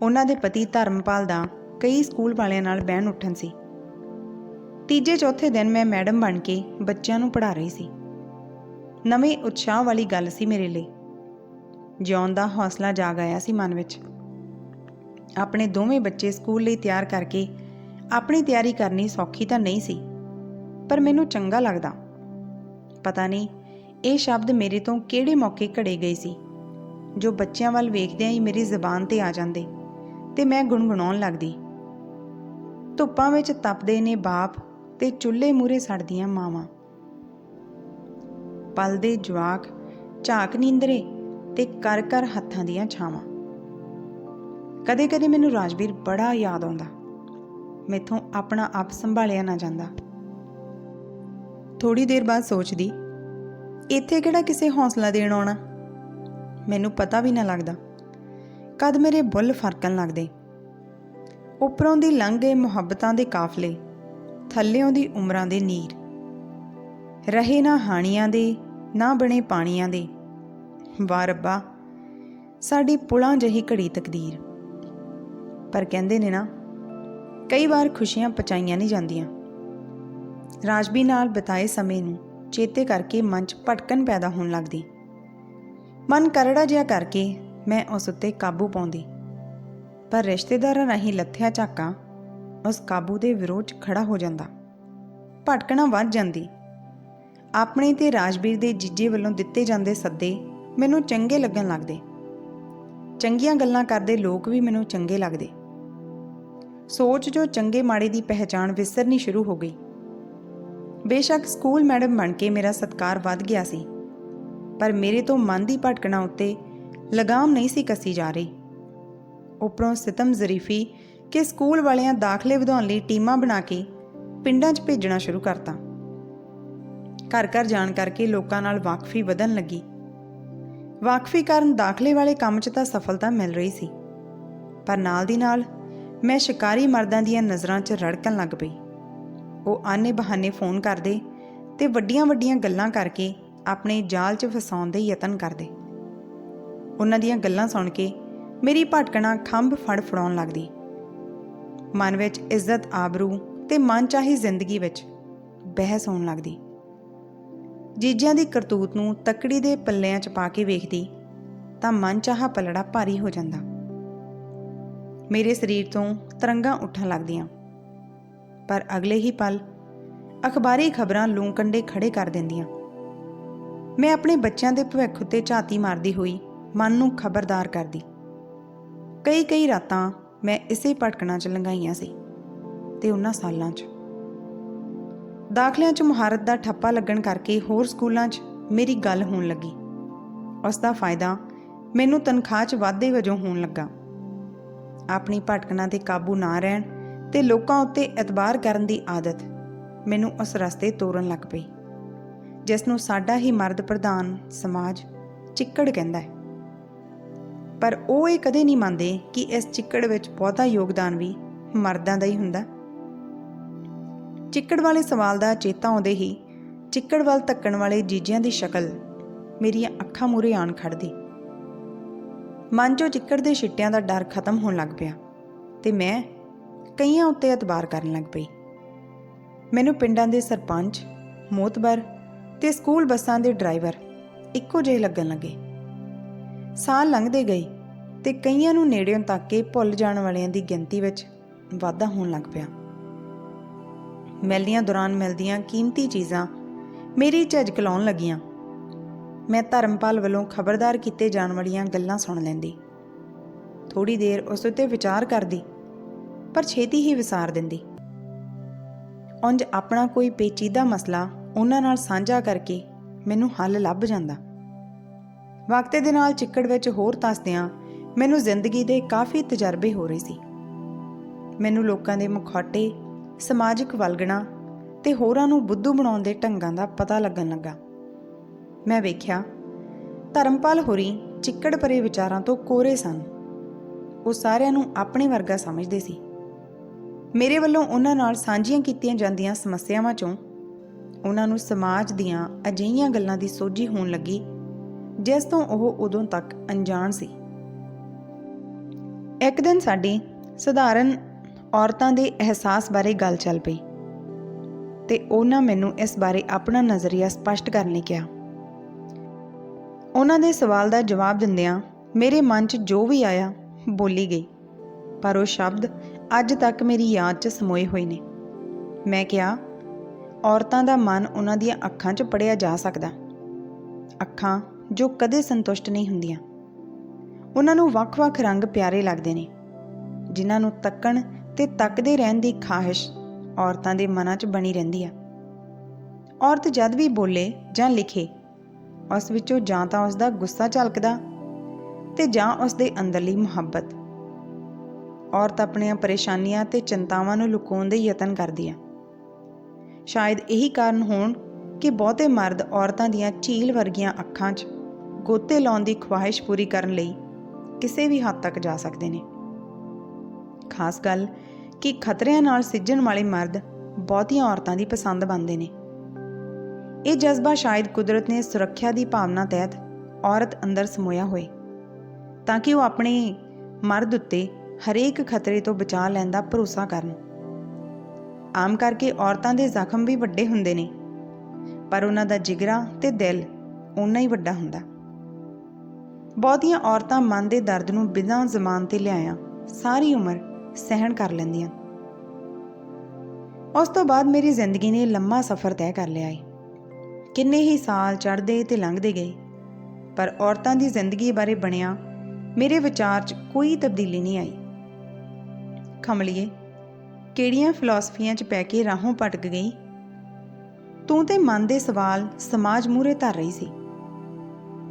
ਉਹਨਾਂ ਦੇ ਪਤੀ ਧਰਮਪਾਲ ਦਾ ਕਈ ਸਕੂਲ ਵਾਲਿਆਂ ਨਾਲ ਬਹਿਣ ਉੱਠਣ ਸੀ। ਤੀਜੇ ਚੌਥੇ ਦਿਨ ਮੈਂ ਮੈਡਮ ਬਣ ਕੇ ਬੱਚਿਆਂ ਨੂੰ ਪੜ੍ਹਾ ਰਹੀ ਸੀ। ਨਵੇਂ ਉਤਸ਼ਾਹ ਵਾਲੀ ਗੱਲ ਸੀ ਮੇਰੇ ਲਈ। ਜਿਉਣ ਦਾ ਹੌਸਲਾ ਜਾਗ ਆਇਆ ਸੀ ਮਨ ਵਿੱਚ। ਆਪਣੇ ਦੋਵੇਂ ਬੱਚੇ ਸਕੂਲ ਲਈ ਤਿਆਰ ਕਰਕੇ ਆਪਣੀ ਤਿਆਰੀ ਕਰਨੀ ਸੌਖੀ ਤਾਂ ਨਹੀਂ ਸੀ, ਪਰ ਮੈਨੂੰ ਚੰਗਾ ਲੱਗਦਾ। ਪਤਾ ਨਹੀਂ, ਇਹ ਸ਼ਬਦ ਮੇਰੇ ਤੋਂ ਕਿਹੜੇ ਮੌਕੇ ਘੜੇ ਗਏ ਸੀ, ਜੋ ਬੱਚਿਆਂ ਵੱਲ ਵੇਖਦਿਆਂ ਹੀ ਮੇਰੀ ਜ਼ੁਬਾਨ ਤੇ ਆ ਜਾਂਦੇ ਤੇ ਮੈਂ ਗੁੰਗਣਾਉਣ ਲੱਗਦੀ। ਧੁੱਪਾਂ ਵਿੱਚ ਤਪਦੇ ਨੇ ਬਾਪ ਤੇ ਚੁੱਲ੍ਹੇ ਮੂਰੇ ਸੜਦੀਆਂ ਮਾਵਾਂ। ਪਲਦੇ ਜਵਾਕ ਝਾਕ ਨੀਂਦਰੇ ਤੇ ਕਰ ਕਰ ਹੱਥਾਂ ਦੀਆਂ ਛਾਵਾਂ। ਕਦੇ-ਕਦੇ ਮੈਨੂੰ ਰਾਜਵੀਰ ਬੜਾ ਯਾਦ ਆਉਂਦਾ। ਮੈਥੋਂ ਆਪਣਾ ਆਪ ਸੰਭਾਲਿਆ ਨਾ ਜਾਂਦਾ। ਥੋੜੀ ਦੇਰ ਬਾਅਦ ਸੋਚਦੀ, ਇੱਥੇ ਕਿਹੜਾ ਕਿਸੇ ਹੌਸਲਾ ਦੇਣ ਆਉਣਾ? ਮੈਨੂੰ ਪਤਾ ਵੀ ਨਾ ਲੱਗਦਾ। ਕਦ ਮੇਰੇ ਬੁੱਲ ਫਰਕਣ ਲੱਗਦੇ। ਉੱਪਰੋਂ ਦੀ ਲੰਘ ਗਏ ਮੁਹੱਬਤਾਂ ਦੇ ਕਾਫਲੇ, ਥੱਲਿਓਂ ਦੀ ਉਮਰਾਂ ਦੇ ਨੀਰ। ਰਹੇ ਨਾ ਹਾਣੀਆਂ ਦੇ, ਨਾ ਬਣੇ ਪਾਣੀਆਂ ਦੇ। ਵਾਹ ਰੱਬਾ, ਸਾਡੀ ਪੁਲਾਂ ਜਹੀ ਘੜੀ ਤਕਦੀਰ। ਪਰ ਕਹਿੰਦੇ ਨੇ ਨਾ, ਕਈ ਵਾਰ ਖੁਸ਼ੀਆਂ ਪਚਾਈਆਂ ਨਹੀਂ ਜਾਂਦੀਆਂ। ਰਾਜਬੀ ਨਾਲ ਬਿਤਾਏ ਸਮੇਂ ਨੂੰ ਚੇਤੇ ਕਰਕੇ ਮਨ 'ਚ ਭਟਕਣ ਪੈਦਾ ਹੋਣ ਲੱਗਦੀ। ਮਨ ਕਰੜਾ ਜਿਹਾ ਕਰਕੇ ਮੈਂ ਉਸ ਉੱਤੇ ਕਾਬੂ ਪਾਉਂਦੀ। ਪਰ ਰਿਸ਼ਤੇਦਾਰਾਂ ਰਾਹੀਂ ਲੱਥਿਆ ਝਾਕਾ ਉਸ ਕਾਬੂ ਦੇ ਵਿਰੋਧ 'ਚ ਖੜਾ ਹੋ ਜਾਂਦਾ। ਭਟਕਣਾ ਵੱਧ ਜਾਂਦੀ। ਆਪਣੇ ਤੇ ਰਾਜਵੀਰ ਦੇ ਜੀਜੇ ਵੱਲੋਂ ਦਿੱਤੇ ਜਾਂਦੇ ਸੱਦੇ ਮੈਨੂੰ ਚੰਗੇ ਲੱਗਣ ਲੱਗਦੇ। ਚੰਗੀਆਂ ਗੱਲਾਂ ਕਰਦੇ ਲੋਕ ਵੀ ਮੈਨੂੰ ਚੰਗੇ ਲੱਗਦੇ। ਸੋਚ ਜੋ ਚੰਗੇ ਮਾੜੇ ਦੀ ਪਹਿਚਾਣ ਵਿਸਰਨੀ ਸ਼ੁਰੂ ਹੋ ਗਈ। ਬੇਸ਼ੱਕ ਸਕੂਲ ਮੈਡਮ ਬਣ ਕੇ ਮੇਰਾ ਸਤਕਾਰ ਵੱਧ ਗਿਆ ਸੀ। ਪਰ ਮੇਰੇ ਤੋਂ ਮਨ ਦੀ ਭਟਕਣਾ ਉੱਤੇ ਲਗਾਮ ਨਹੀਂ ਸੀ ਕੱਸੀ ਜਾ ਰਹੀ। ਉੱਪਰੋਂ ਸਿਤਮ ਜ਼ਰੀਫੀ ਕਿ ਸਕੂਲ ਵਾਲਿਆਂ ਦਾਖਲੇ ਵਧਾਉਣ ਲਈ ਟੀਮਾਂ ਬਣਾ ਕੇ ਪਿੰਡਾਂ 'ਚ ਭੇਜਣਾ ਸ਼ੁਰੂ ਕਰਤਾ। ਘਰ ਘਰ ਜਾਣ ਕਰਕੇ ਲੋਕਾਂ ਨਾਲ ਵਾਕਫੀ ਵਧਣ ਲੱਗੀ। ਵਾਕਫੀ ਕਾਰਨ ਦਾਖਲੇ ਵਾਲੇ ਕੰਮ 'ਚ ਤਾਂ ਸਫਲਤਾ ਮਿਲ ਰਹੀ ਸੀ। ਪਰ ਨਾਲ ਦੀ ਨਾਲ ਮੈਂ ਸ਼ਿਕਾਰੀ ਮਰਦਾਂ ਦੀਆਂ ਨਜ਼ਰਾਂ 'ਚ ਰੜਕਣ ਲੱਗ ਪਈ। ਉਹ ਆਨੇ ਬਹਾਨੇ ਫੋਨ ਕਰਦੇ ਤੇ ਵੱਡੀਆਂ-ਵੱਡੀਆਂ ਗੱਲਾਂ ਕਰਕੇ ਆਪਣੇ ਜਾਲ 'ਚ ਫਸਾਉਣ ਦੇ ਯਤਨ ਕਰਦੇ। ਉਹਨਾਂ ਦੀਆਂ ਗੱਲਾਂ ਸੁਣ ਕੇ ਮੇਰੀ ਭਟਕਣਾ ਖੰਭ ਫੜ ਫੜਾਉਣ ਲੱਗਦੀ। ਮਨ ਵਿੱਚ ਇੱਜ਼ਤ, ਆਬਰੂ ਤੇ ਮਨ ਚਾਹੀ ਜ਼ਿੰਦਗੀ ਵਿੱਚ ਬਹਿਸ ਹੋਣ ਲੱਗਦੀ। ਜੀਜਿਆਂ ਦੀ ਕਰਤੂਤ ਨੂੰ ਤਕੜੀ ਦੇ ਪੱਲਿਆਂ 'ਚ ਪਾ ਕੇ ਵੇਖਦੀ ਤਾਂ ਮਨ ਚਾਹਾ ਪਲੜਾ ਭਾਰੀ ਹੋ ਜਾਂਦਾ। ਮੇਰੇ ਸਰੀਰ ਤੋਂ ਤਰੰਗਾਂ ਉੱਠਣ ਲੱਗਦੀਆਂ। ਪਰ ਅਗਲੇ ਹੀ ਪਲ ਅਖਬਾਰੀ ਖਬਰਾਂ ਲੂੰ ਕੰਡੇ ਖੜੇ ਕਰ ਦਿੰਦੀਆਂ। ਮੈਂ ਆਪਣੇ ਬੱਚਿਆਂ ਦੇ ਭਵਿੱਖ ਉੱਤੇ ਝਾਤੀ ਮਾਰਦੀ ਹੋਈ ਮਨ ਨੂੰ ਖਬਰਦਾਰ ਕਰਦੀ। ਕਈ ਕਈ ਰਾਤਾਂ ਮੈਂ ਇਸੇ ਭਟਕਣਾ 'ਚ ਲੰਘਾਈਆਂ ਸੀ ਤੇ ਉਹਨਾਂ ਸਾਲਾਂ 'ਚ। ਦਾਖਲਿਆਂ 'ਚ ਮੁਹਾਰਤ ਦਾ ਠੱਪਾ ਲੱਗਣ ਕਰਕੇ ਹੋਰ ਸਕੂਲਾਂ 'ਚ ਮੇਰੀ ਗੱਲ ਹੋਣ ਲੱਗੀ। ਉਸ ਦਾ ਫਾਇਦਾ ਮੈਨੂੰ ਤਨਖਾਹ 'ਚ ਵਾਧੇ ਵਜੋਂ ਹੋਣ ਲੱਗਾ। ਆਪਣੀ ਭਟਕਣਾ ਤੇ ਕਾਬੂ ਨਾ ਰਹਿਣ ਤੇ ਲੋਕਾਂ ਉੱਤੇ ਇਤਬਾਰ ਕਰਨ ਦੀ ਆਦਤ ਮੈਨੂੰ ਉਸ ਰਸਤੇ ਤੋਰਨ ਲੱਗ ਪਈ ਜਿਸ ਨੂੰ ਸਾਡਾ ਹੀ ਮਰਦ ਪ੍ਰਧਾਨ ਸਮਾਜ ਚਿੱਕੜ ਕਹਿੰਦਾ ਹੈ। ਪਰ ਉਹ ਇਹ ਕਦੇ ਨਹੀਂ ਮੰਨਦੇ ਕਿ ਇਸ ਚਿੱਕੜ ਵਿੱਚ ਬਹੁਤਾ ਯੋਗਦਾਨ ਵੀ ਮਰਦਾਂ ਦਾ ਹੀ ਹੁੰਦਾ। ਚਿੱਕੜ ਵਾਲੇ ਸਵਾਲ ਦਾ ਚੇਤਾ ਆਉਂਦੇ ਹੀ ਚਿੱਕੜ ਵੱਲ ਧੱਕਣ ਵਾਲੇ ਜੀਜਿਆਂ ਦੀ ਸ਼ਕਲ ਮੇਰੀਆਂ ਅੱਖਾਂ ਮੂਰੇ ਆਣ ਖੜਦੀ। ਮਨ 'ਚੋਂ ਚਿੱਕੜ ਦੇ ਛਿੱਟਿਆਂ ਦਾ ਡਰ ਖਤਮ ਹੋਣ ਲੱਗ ਪਿਆ ਤੇ ਮੈਂ ਕਈਆਂ ਉੱਤੇ ਇਤਬਾਰ ਕਰਨ ਲੱਗ ਪਈ। ਮੈਨੂੰ ਪਿੰਡਾਂ ਦੇ ਸਰਪੰਚ, ਮੋਤਬਰ ਤੇ ਸਕੂਲ ਬੱਸਾਂ ਦੇ ਡਰਾਈਵਰ ਇੱਕੋ ਜਿਹੇ ਲੱਗਣ ਲੱਗੇ। ਸਾਹ ਲੰਘਦੇ ਗਏ ਤੇ ਕਈਆਂ ਨੂੰ ਨੇੜਿਓਂ ਤੱਕ ਕੇ ਭੁੱਲ ਜਾਣ ਵਾਲਿਆਂ ਦੀ ਗਿਣਤੀ ਵਿੱਚ ਵਾਧਾ ਹੋਣ ਲੱਗ ਪਿਆ। ਮੈਲੀਆਂ ਦੌਰਾਨ ਮਿਲਦੀਆਂ ਕੀਮਤੀ ਚੀਜ਼ਾਂ ਮੇਰੀ ਝਿਜਕ ਲਾਉਣ ਲੱਗੀਆਂ। ਮੈਂ ਧਰਮਪਾਲ ਵੱਲੋਂ ਖਬਰਦਾਰ ਕੀਤੇ ਜਾਣ ਵਾਲੀਆਂ ਗੱਲਾਂ ਸੁਣ ਲੈਂਦੀ। ਥੋੜੀ ਦੇਰ ਉਸ ਉੱਤੇ ਵਿਚਾਰ ਕਰਦੀ, ਪਰ ਛੇਤੀ ਹੀ ਵਿਸਾਰ ਦਿੰਦੀ। ਉਂਝ ਆਪਣਾ ਕੋਈ ਪੇਚੀਦਾ ਮਸਲਾ ਉਹਨਾਂ ਨਾਲ ਸਾਂਝਾ ਕਰਕੇ ਮੈਨੂੰ ਹੱਲ ਲੱਭ ਜਾਂਦਾ। ਵਕਤ ਦੇ ਨਾਲ ਚਿੱਕੜ ਵਿੱਚ ਹੋਰ ਤਸਦਿਆਂ ਮੈਨੂੰ ਜ਼ਿੰਦਗੀ ਦੇ ਕਾਫੀ ਤਜਰਬੇ ਹੋ ਰਹੇ ਸੀ। ਮੈਨੂੰ ਲੋਕਾਂ ਦੇ ਮੁਖੌਟੇ, ਸਮਾਜਿਕ ਵਲਗਣਾ ਤੇ ਹੋਰਾਂ ਨੂੰ ਬੁੱਧੂ ਬਣਾਉਣ ਦੇ ਢੰਗਾਂ ਦਾ ਪਤਾ ਲੱਗਣ ਲੱਗਾ। ਮੈਂ ਵੇਖਿਆ, ਧਰਮਪਾਲ ਹੋਰੀ ਚਿੱਕੜ ਭਰੇ ਵਿਚਾਰਾਂ ਤੋਂ ਕੋਰੇ ਸਨ। ਉਹ ਸਾਰਿਆਂ ਨੂੰ ਆਪਣੇ ਵਰਗਾ ਸਮਝਦੇ ਸੀ। ਮੇਰੇ ਵੱਲੋਂ ਉਹਨਾਂ ਨਾਲ ਸਾਂਝੀਆਂ ਕੀਤੀਆਂ ਜਾਂਦੀਆਂ ਸਮੱਸਿਆਵਾਂ ਚੋਂ ਉਹਨਾਂ ਨੂੰ ਸਮਾਜ ਦੀਆਂ ਅਜਿਹੀਆਂ ਗੱਲਾਂ ਦੀ ਸੋਝੀ ਹੋਣ ਲੱਗੀ ਜਿਸ ਤੋਂ ਉਹ ਉਦੋਂ ਤੱਕ ਅਣਜਾਣ ਸੀ। ਇੱਕ ਦਿਨ ਸਾਡੀ ਸਧਾਰਨ ਔਰਤਾਂ ਦੇ ਅਹਿਸਾਸ ਬਾਰੇ ਗੱਲ ਚੱਲ ਪਈ ਤੇ ਉਹਨਾਂ ਮੈਨੂੰ ਇਸ ਬਾਰੇ ਆਪਣਾ ਨਜ਼ਰੀਆ ਸਪਸ਼ਟ ਕਰਨ ਲਈ ਕਿਹਾ। ਉਹਨਾਂ ਦੇ ਸਵਾਲ ਦਾ ਜਵਾਬ ਦਿੰਦਿਆਂ ਮੇਰੇ ਮਨ 'ਚ ਜੋ ਵੀ ਆਇਆ, ਬੋਲੀ ਗਈ, ਪਰ ਉਹ ਸ਼ਬਦ ਅੱਜ ਤੱਕ ਮੇਰੀ ਯਾਦ 'ਚ ਸਮੋਏ ਹੋਏ ਨੇ। ਮੈਂ ਕਿਹਾ, ਔਰਤਾਂ ਦਾ ਮਨ ਉਹਨਾਂ ਦੀਆਂ ਅੱਖਾਂ 'ਚ ਪੜਿਆ ਜਾ ਸਕਦਾ। ਅੱਖਾਂ ਜੋ ਕਦੇ ਸੰਤੁਸ਼ਟ ਨਹੀਂ ਹੁੰਦੀਆਂ। ਉਹਨਾਂ ਨੂੰ ਵੱਖ-ਵੱਖ ਰੰਗ ਪਿਆਰੇ ਲੱਗਦੇ ਨੇ, ਜਿਨ੍ਹਾਂ ਨੂੰ ਤੱਕਣ ਤੇ ਤੱਕਦੇ ਰਹਿਣ ਦੀ ਖਾਹਿਸ਼ ਔਰਤਾਂ ਦੇ ਮਨਾਂ 'ਚ ਬਣੀ ਰਹਿੰਦੀ ਆ। ਔਰਤ ਜਦ ਵੀ ਬੋਲੇ ਜਾਂ ਲਿਖੇ, ਉਸ ਵਿੱਚੋਂ ਜਾਂ ਤਾਂ ਉਸ ਦਾ ਗੁੱਸਾ ਝਲਕਦਾ ਤੇ ਜਾਂ ਉਸ ਦੇ ਅੰਦਰਲੀ ਮੁਹੱਬਤ। ਔਰਤ ਆਪਣੀਆਂ ਪਰੇਸ਼ਾਨੀਆਂ ਤੇ ਚਿੰਤਾਵਾਂ ਨੂੰ ਲੁਕਾਉਣ ਦੇ ਯਤਨ ਕਰਦੀ ਆ। ਸ਼ਾਇਦ ਇਹੀ ਕਾਰਨ ਹੋਣ ਕਿ ਬਹੁਤੇ ਮਰਦ ਔਰਤਾਂ ਦੀਆਂ ਝੀਲ ਵਰਗੀਆਂ ਅੱਖਾਂ 'ਚ ਗੋਤੇ ਲਾਉਣ ਦੀ ਖੁਆਇਸ਼ ਪੂਰੀ ਕਰਨ ਲਈ ਕਿਸੇ ਵੀ ਹੱਦ ਤੱਕ ਜਾ ਸਕਦੇ ਨੇ। ਖਾਸ ਗੱਲ ਕਿ ਖਤਰਿਆਂ ਨਾਲ ਸਿੱਝਣ ਵਾਲੇ ਮਰਦ ਬਹੁਤੀਆਂ ਔਰਤਾਂ ਦੀ ਪਸੰਦ ਬਣਦੇ ਨੇ। ਇਹ ਜਜ਼ਬਾ ਸ਼ਾਇਦ ਕੁਦਰਤ ਨੇ ਸੁਰੱਖਿਆ ਦੀ ਭਾਵਨਾ ਤਹਿਤ ਔਰਤ ਅੰਦਰ ਸਮੋਇਆ ਹੋਏ, ਤਾਂ ਕਿ ਉਹ ਆਪਣੇ ਮਰਦ ਉੱਤੇ ਹਰੇਕ ਖਤਰੇ ਤੋਂ ਬਚਾ ਲੈਣ ਦਾ ਭਰੋਸਾ ਕਰਨ। ਆਮ ਕਰਕੇ ਔਰਤਾਂ ਦੇ ਜ਼ਖਮ ਵੀ ਵੱਡੇ ਹੁੰਦੇ ਨੇ, ਪਰ ਉਹਨਾਂ ਦਾ ਜਿਗਰਾ ਤੇ ਦਿਲ ਓਨਾ ਹੀ ਵੱਡਾ ਹੁੰਦਾ। ਬਹੁਤੀਆਂ ਔਰਤਾਂ ਮਨ ਦੇ ਦਰਦ ਨੂੰ ਬਿਨਾਂ ਜ਼ਮਾਨ ਤੇ ਲਿਆਇਆ ਸਾਰੀ ਉਮਰ ਸਹਿਣ ਕਰ ਲੈਂਦੀਆਂ। ਉਸ ਤੋਂ ਬਾਅਦ ਮੇਰੀ ਜ਼ਿੰਦਗੀ ਨੇ ਲੰਮਾ ਸਫ਼ਰ ਤੈਅ ਕਰ ਲਿਆ ਏ। ਕਿੰਨੇ ਹੀ ਸਾਲ ਚੜ੍ਹਦੇ ਤੇ ਲੰਘਦੇ ਗਏ, ਪਰ ਔਰਤਾਂ ਦੀ ਜ਼ਿੰਦਗੀ ਬਾਰੇ ਬਣਿਆ ਮੇਰੇ ਵਿਚਾਰ 'ਚ ਕੋਈ ਤਬਦੀਲੀ ਨਹੀਂ ਆਈ। ਖਮਲੀਏ ਕਿਹੜੀਆਂ ਫਿਲਾਸਫੀਆਂ 'ਚ ਪੈ ਕੇ ਰਾਹੋਂ ਭਟਕ ਗਈ? ਤੂੰ ਤੇ ਮਨ ਦੇ ਸਵਾਲ ਸਮਾਜ ਮੂਰੇ ਧਰ ਰਹੀ ਸੀ।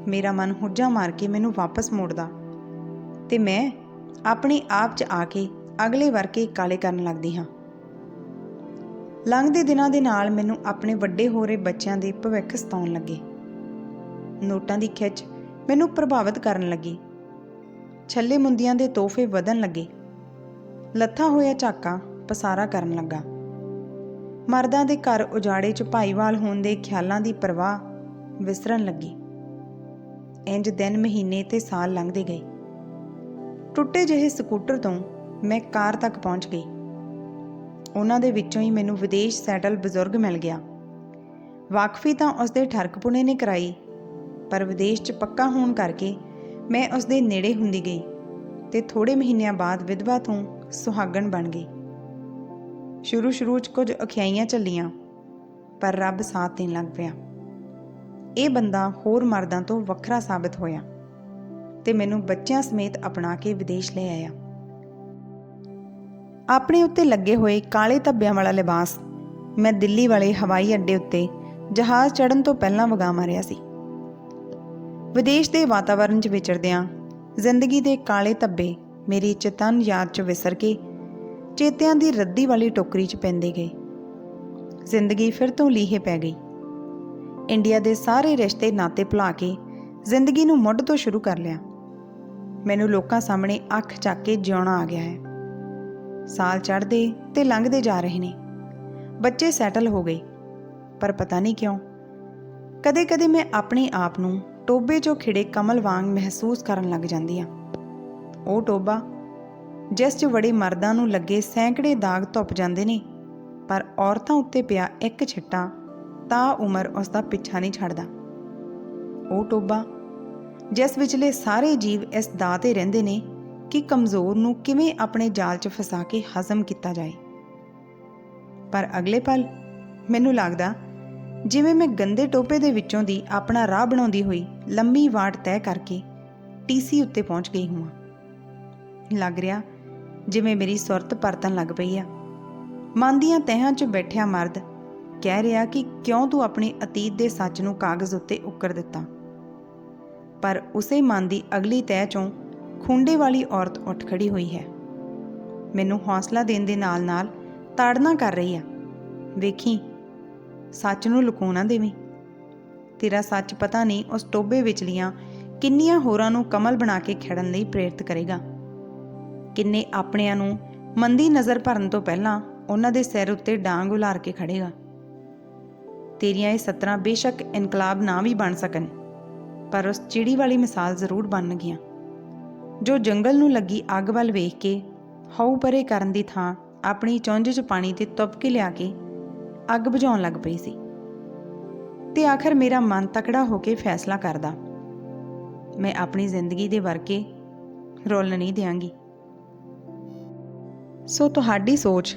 ਮੇਰਾ ਮਨ ਹੁੱਜਾ ਮਾਰ ਕੇ ਮੈਨੂੰ ਵਾਪਸ ਮੋੜਦਾ ਤੇ ਮੈਂ ਆਪਣੇ ਆਪ 'ਚ ਆ ਕੇ ਅਗਲੇ ਵਰਕੇ ਕਾਲੇ ਕਰਨ ਲੱਗਦੀ ਹਾਂ। ਲੰਘਦੇ ਦਿਨਾਂ ਦੇ ਨਾਲ ਮੈਨੂੰ ਆਪਣੇ ਵੱਡੇ ਹੋ ਰਹੇ ਬੱਚਿਆਂ ਦੇ ਭਵਿੱਖ ਸਤਾਉਣ ਲੱਗੇ। ਨੋਟਾਂ ਦੀ ਖਿੱਚ ਮੈਨੂੰ ਪ੍ਰਭਾਵਿਤ ਕਰਨ ਲੱਗੀ। ਛੱਲੇ ਮੁੰਦੀਆਂ ਦੇ ਤੋਹਫੇ ਵਧਣ ਲੱਗੇ। ਲੱਥਾ ਹੋਇਆ ਝਾਕਾ ਪਸਾਰਾ ਕਰਨ ਲੱਗਾ। ਮਰਦਾਂ ਦੇ ਘਰ ਉਜਾੜੇ 'ਚ ਭਾਈਵਾਲ ਹੋਣ ਦੇ ਖਿਆਲਾਂ ਦੀ ਪਰਵਾਹ ਵਿਸਰਨ ਲੱਗੀ। ਇੰਜ ਦਿਨ ਮਹੀਨੇ ਤੇ ਸਾਲ ਲੰਘਦੇ ਗਏ। ਟੁੱਟੇ ਜਿਹੇ ਸਕੂਟਰ ਤੋਂ ਮੈਂ ਕਾਰ ਤੱਕ ਪਹੁੰਚ ਗਈ। ਉਹਨਾਂ ਦੇ ਵਿੱਚੋਂ ਹੀ ਮੈਨੂੰ ਵਿਦੇਸ਼ ਸੈਟਲ ਬਜ਼ੁਰਗ ਮਿਲ ਗਿਆ। ਵਾਕਫੀ ਤਾਂ ਉਸਦੇ ਠਰਕਪੁਣੇ ਨੇ ਕਰਾਈ, ਪਰ ਵਿਦੇਸ਼ 'ਚ ਪੱਕਾ ਹੋਣ ਕਰਕੇ ਮੈਂ ਉਸਦੇ ਨੇੜੇ ਹੁੰਦੀ ਗਈ ਤੇ ਥੋੜੇ ਮਹੀਨਿਆਂ ਬਾਅਦ ਵਿਧਵਾ ਤੋਂ ਸੁਹਾਗਣ ਬਣ ਗਈ। ਸ਼ੁਰੂ ਸ਼ੁਰੂ 'ਚ ਕੁਝ ਅਖਿਆਈਆਂ ਚੱਲੀਆਂ ਪਰ ਰੱਬ ਸਾਥ ਦੇਣ ਲੱਗ ਪਿਆ। ਇਹ ਬੰਦਾ ਹੋਰ ਮਰਦਾਂ ਤੋਂ ਵੱਖਰਾ ਸਾਬਤ ਹੋਇਆ ਤੇ ਮੈਨੂੰ ਬੱਚਿਆਂ ਸਮੇਤ ਅਪਣਾ ਕੇ ਵਿਦੇਸ਼ ਲੈ ਆਇਆ। ਆਪਣੇ ਉੱਤੇ ਲੱਗੇ ਹੋਏ ਕਾਲੇ ਧੱਬਿਆਂ ਵਾਲਾ ਲਿਬਾਸ ਮੈਂ ਦਿੱਲੀ ਵਾਲੇ ਹਵਾਈ ਅੱਡੇ ਉੱਤੇ ਜਹਾਜ਼ ਚੜਨ ਤੋਂ ਪਹਿਲਾਂ ਵਗਾ ਮਾਰਿਆ ਸੀ। ਵਿਦੇਸ਼ ਦੇ ਵਾਤਾਵਰਣ 'ਚ ਵਿਚਰਦਿਆਂ ਜ਼ਿੰਦਗੀ ਦੇ ਕਾਲੇ ਧੱਬੇ ਮੇਰੀ ਚੇਤਨ ਯਾਦ 'ਚ ਵਿਸਰ ਕੇ ਚੇਤਿਆਂ ਦੀ ਰੱਦੀ ਵਾਲੀ ਟੋਕਰੀ 'ਚ ਪੈਂਦੇ ਗਏ। ਜ਼ਿੰਦਗੀ ਫਿਰ ਤੋਂ ਲੀਹੇ ਪੈ ਗਈ। ਇੰਡੀਆ ਦੇ ਸਾਰੇ ਰਿਸ਼ਤੇ ਨਾਤੇ ਭੁਲਾ ਕੇ ਜ਼ਿੰਦਗੀ ਨੂੰ ਮੁੱਢ ਤੋਂ ਸ਼ੁਰੂ ਕਰ ਲਿਆ। ਮੈਨੂੰ ਲੋਕਾਂ ਸਾਹਮਣੇ ਅੱਖ ਚੱਕ ਕੇ ਜਿਉਣਾ ਆ ਗਿਆ ਹੈ। ਸਾਲ ਚੜ੍ਹਦੇ ਤੇ ਲੰਘਦੇ ਜਾ ਰਹੇ ਨੇ। ਬੱਚੇ ਸੈਟਲ ਹੋ ਗਏ, ਪਰ ਪਤਾ ਨਹੀਂ ਕਿਉਂ, ਕਦੇ-ਕਦੇ ਮੈਂ ਆਪਣੇ ਆਪ ਨੂੰ ਟੋਬੇ 'ਚੋਂ ਖਿੜੇ ਕਮਲ ਵਾਂਗ ਮਹਿਸੂਸ ਕਰਨ ਲੱਗ ਜਾਂਦੀ ਆ ਉਹ ਟੋਬਾ, ਜਿਸ 'ਚ ਬੜੇ ਮਰਦਾਂ ਨੂੰ ਲੱਗੇ ਸੈਂਕੜੇ ਦਾਗ ਧੁੱਪ ਜਾਂਦੇ ਨੇ, ਪਰ ਔਰਤਾਂ ਉੱਤੇ ਪਿਆ ਇੱਕ ਛਿੱਟਾ ਤਾਂ ਉਮਰ ਉਸ ਦਾ ਪਿੱਛਾ ਨਹੀਂ ਛੱਡਦਾ। ਉਹ ਟੋਬਾ, ਜਿਸ ਵਿਚਲੇ ਸਾਰੇ ਜੀਵ ਇਸ ਦਾਅ ਤੇ ਰਹਿੰਦੇ ਨੇ ਕਿ ਕਮਜ਼ੋਰ ਨੂੰ ਕਿਵੇਂ ਆਪਣੇ ਜਾਲ 'ਚ ਫਸਾ ਕੇ ਹਜ਼ਮ ਕੀਤਾ ਜਾਏ। ਪਰ ਅਗਲੇ ਪਲ ਮੈਨੂੰ ਲੱਗਦਾ, ਜਿਵੇਂ ਮੈਂ ਗੰਦੇ ਟੋਪੇ ਦੇ ਵਿੱਚੋਂ ਦੀ ਆਪਣਾ ਰਾਹ ਬਣਾਉਂਦੀ ਹੋਈ ਲੰਮੀ ਵਾਟ ਤੈਅ ਕਰਕੇ ਟੀਸੀ ਉੱਤੇ ਪਹੁੰਚ ਗਈ ਹਾਂ ਲੱਗ ਰਿਹਾ ਜਿਵੇਂ ਮੇਰੀ ਸੁਰਤ ਪਰਤਣ ਲੱਗ ਪਈ ਆ। ਮਨ ਦੀਆਂ ਤਹਿਾਂ 'ਚ ਬੈਠਿਆ ਮਰਦ ਕਹਿ ਰਿਹਾ ਕਿ ਕਿਉਂ ਤੂੰ ਆਪਣੇ ਅਤੀਤ ਦੇ ਸੱਚ ਨੂੰ ਕਾਗਜ਼ ਉੱਤੇ ਉੱਕਰ ਦਿੱਤਾ? ਪਰ ਉਸੇ ਮਨ ਦੀ ਅਗਲੀ ਤਹਿ 'ਚੋਂ ਖੁੰਡੇ ਵਾਲੀ ਔਰਤ ਉੱਠ ਖੜੀ ਹੋਈ ਹੈ। ਮੈਨੂੰ ਹੌਸਲਾ ਦੇਣ ਦੇ ਨਾਲ-ਨਾਲ ਤਾੜਨਾ ਕਰ ਰਹੀ ਆ। ਵੇਖੀ, ਸੱਚ ਨੂੰ ਲੁਕਾਉਣਾ ਦੇਵੀਂ। ਤੇਰਾ ਸੱਚ ਪਤਾ ਨਹੀਂ ਉਸ ਟੋਬੇ ਵਿਚਲੀਆਂ ਕਿੰਨੀਆਂ ਹੋਰਾਂ ਨੂੰ ਕਮਲ ਬਣਾ ਕੇ ਖੜਨ ਲਈ ਪ੍ਰੇਰਿਤ ਕਰੇਗਾ। ਕਿੰਨੇ ਆਪਣਿਆਂ ਨੂੰ ਮੰਦੀ ਨਜ਼ਰ ਭਰਨ ਤੋਂ ਪਹਿਲਾਂ ਉਹਨਾਂ ਦੇ ਸਿਰ ਉੱਤੇ ਡਾਂਗ ਉਲਾਰ ਕੇ ਖੜੇਗਾ। ਤੇਰੀਆਂ ਇਹ ਸਤਰਾਂ ਬੇਸ਼ੱਕ ਇਨਕਲਾਬ ਨਾ ਵੀ ਬਣ ਸਕਣ, ਪਰ ਉਸ ਚਿੜੀ ਵਾਲੀ ਮਿਸਾਲ ਜ਼ਰੂਰ ਬਣਨਗੀਆਂ ਜੋ ਜੰਗਲ ਨੂੰ ਲੱਗੀ ਅੱਗ ਵੱਲ ਵੇਖ ਕੇ ਹਉ ਪਰੇ ਕਰਨ ਦੀ ਥਾਂ ਆਪਣੀ ਚੁੰਝ 'ਚ ਪਾਣੀ ਤੇ ਤੁਪ ਕੇ ਲਿਆ ਕੇ ਅੱਗ ਬੁਝਾਉਣ ਲੱਗ ਪਈ ਸੀ। ਤੇ ਆਖਰ ਮੇਰਾ ਮਨ ਤਕੜਾ ਹੋ ਕੇ ਫੈਸਲਾ ਕਰਦਾ, ਮੈਂ ਆਪਣੀ ਜ਼ਿੰਦਗੀ ਦੇ ਵਰਕੇ ਰੋਲ ਨਹੀਂ ਦਿਆਂਗੀ। ਸੋ ਤੁਹਾਡੀ ਸੋਚ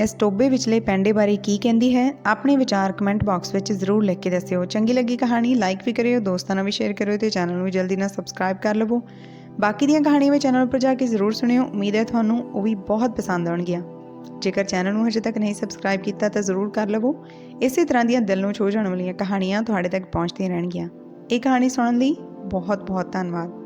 ਇਸ ਟੋਬੇ ਵਿਚਲੇ ਪੈਂਡੇ ਬਾਰੇ ਕੀ ਕਹਿੰਦੀ ਹੈ, ਆਪਣੇ ਵਿਚਾਰ ਕਮੈਂਟ ਬਾਕਸ ਵਿੱਚ ਜ਼ਰੂਰ ਲਿਖ ਕੇ ਦੱਸਿਓ। ਚੰਗੀ ਲੱਗੀ ਕਹਾਣੀ, ਲਾਈਕ ਵੀ ਕਰਿਓ, ਦੋਸਤਾਂ ਨਾਲ ਵੀ ਸ਼ੇਅਰ ਕਰਿਓ ਤੇ ਚੈਨਲ ਨੂੰ ਵੀ ਜਲਦੀ ਨਾਲ ਸਬਸਕ੍ਰਾਈਬ ਕਰ ਲਵੋ। ਬਾਕੀ ਦੀਆਂ ਕਹਾਣੀਆਂ ਵੀ ਚੈਨਲ ਉੱਪਰ ਜਾ ਕੇ ਜ਼ਰੂਰ ਸੁਣਿਓ। ਉਮੀਦ ਹੈ ਤੁਹਾਨੂੰ ਉਹ ਵੀ ਬਹੁਤ ਪਸੰਦ ਆਉਣਗੀਆਂ। ਜੇਕਰ ਚੈਨਲ ਨੂੰ ਹਜੇ ਤੱਕ ਨਹੀਂ ਸਬਸਕ੍ਰਾਈਬ ਕੀਤਾ ਤਾਂ ਜ਼ਰੂਰ ਕਰ ਲਵੋ। ਇਸੇ ਤਰ੍ਹਾਂ ਦੀਆਂ ਦਿਲ ਨੂੰ ਛੋਹ ਜਾਣ ਵਾਲੀਆਂ ਕਹਾਣੀਆਂ ਤੁਹਾਡੇ ਤੱਕ ਪਹੁੰਚਦੀਆਂ ਰਹਿਣਗੀਆਂ। ਇਹ ਕਹਾਣੀ ਸੁਣਨ ਲਈ ਬਹੁਤ ਬਹੁਤ ਧੰਨਵਾਦ।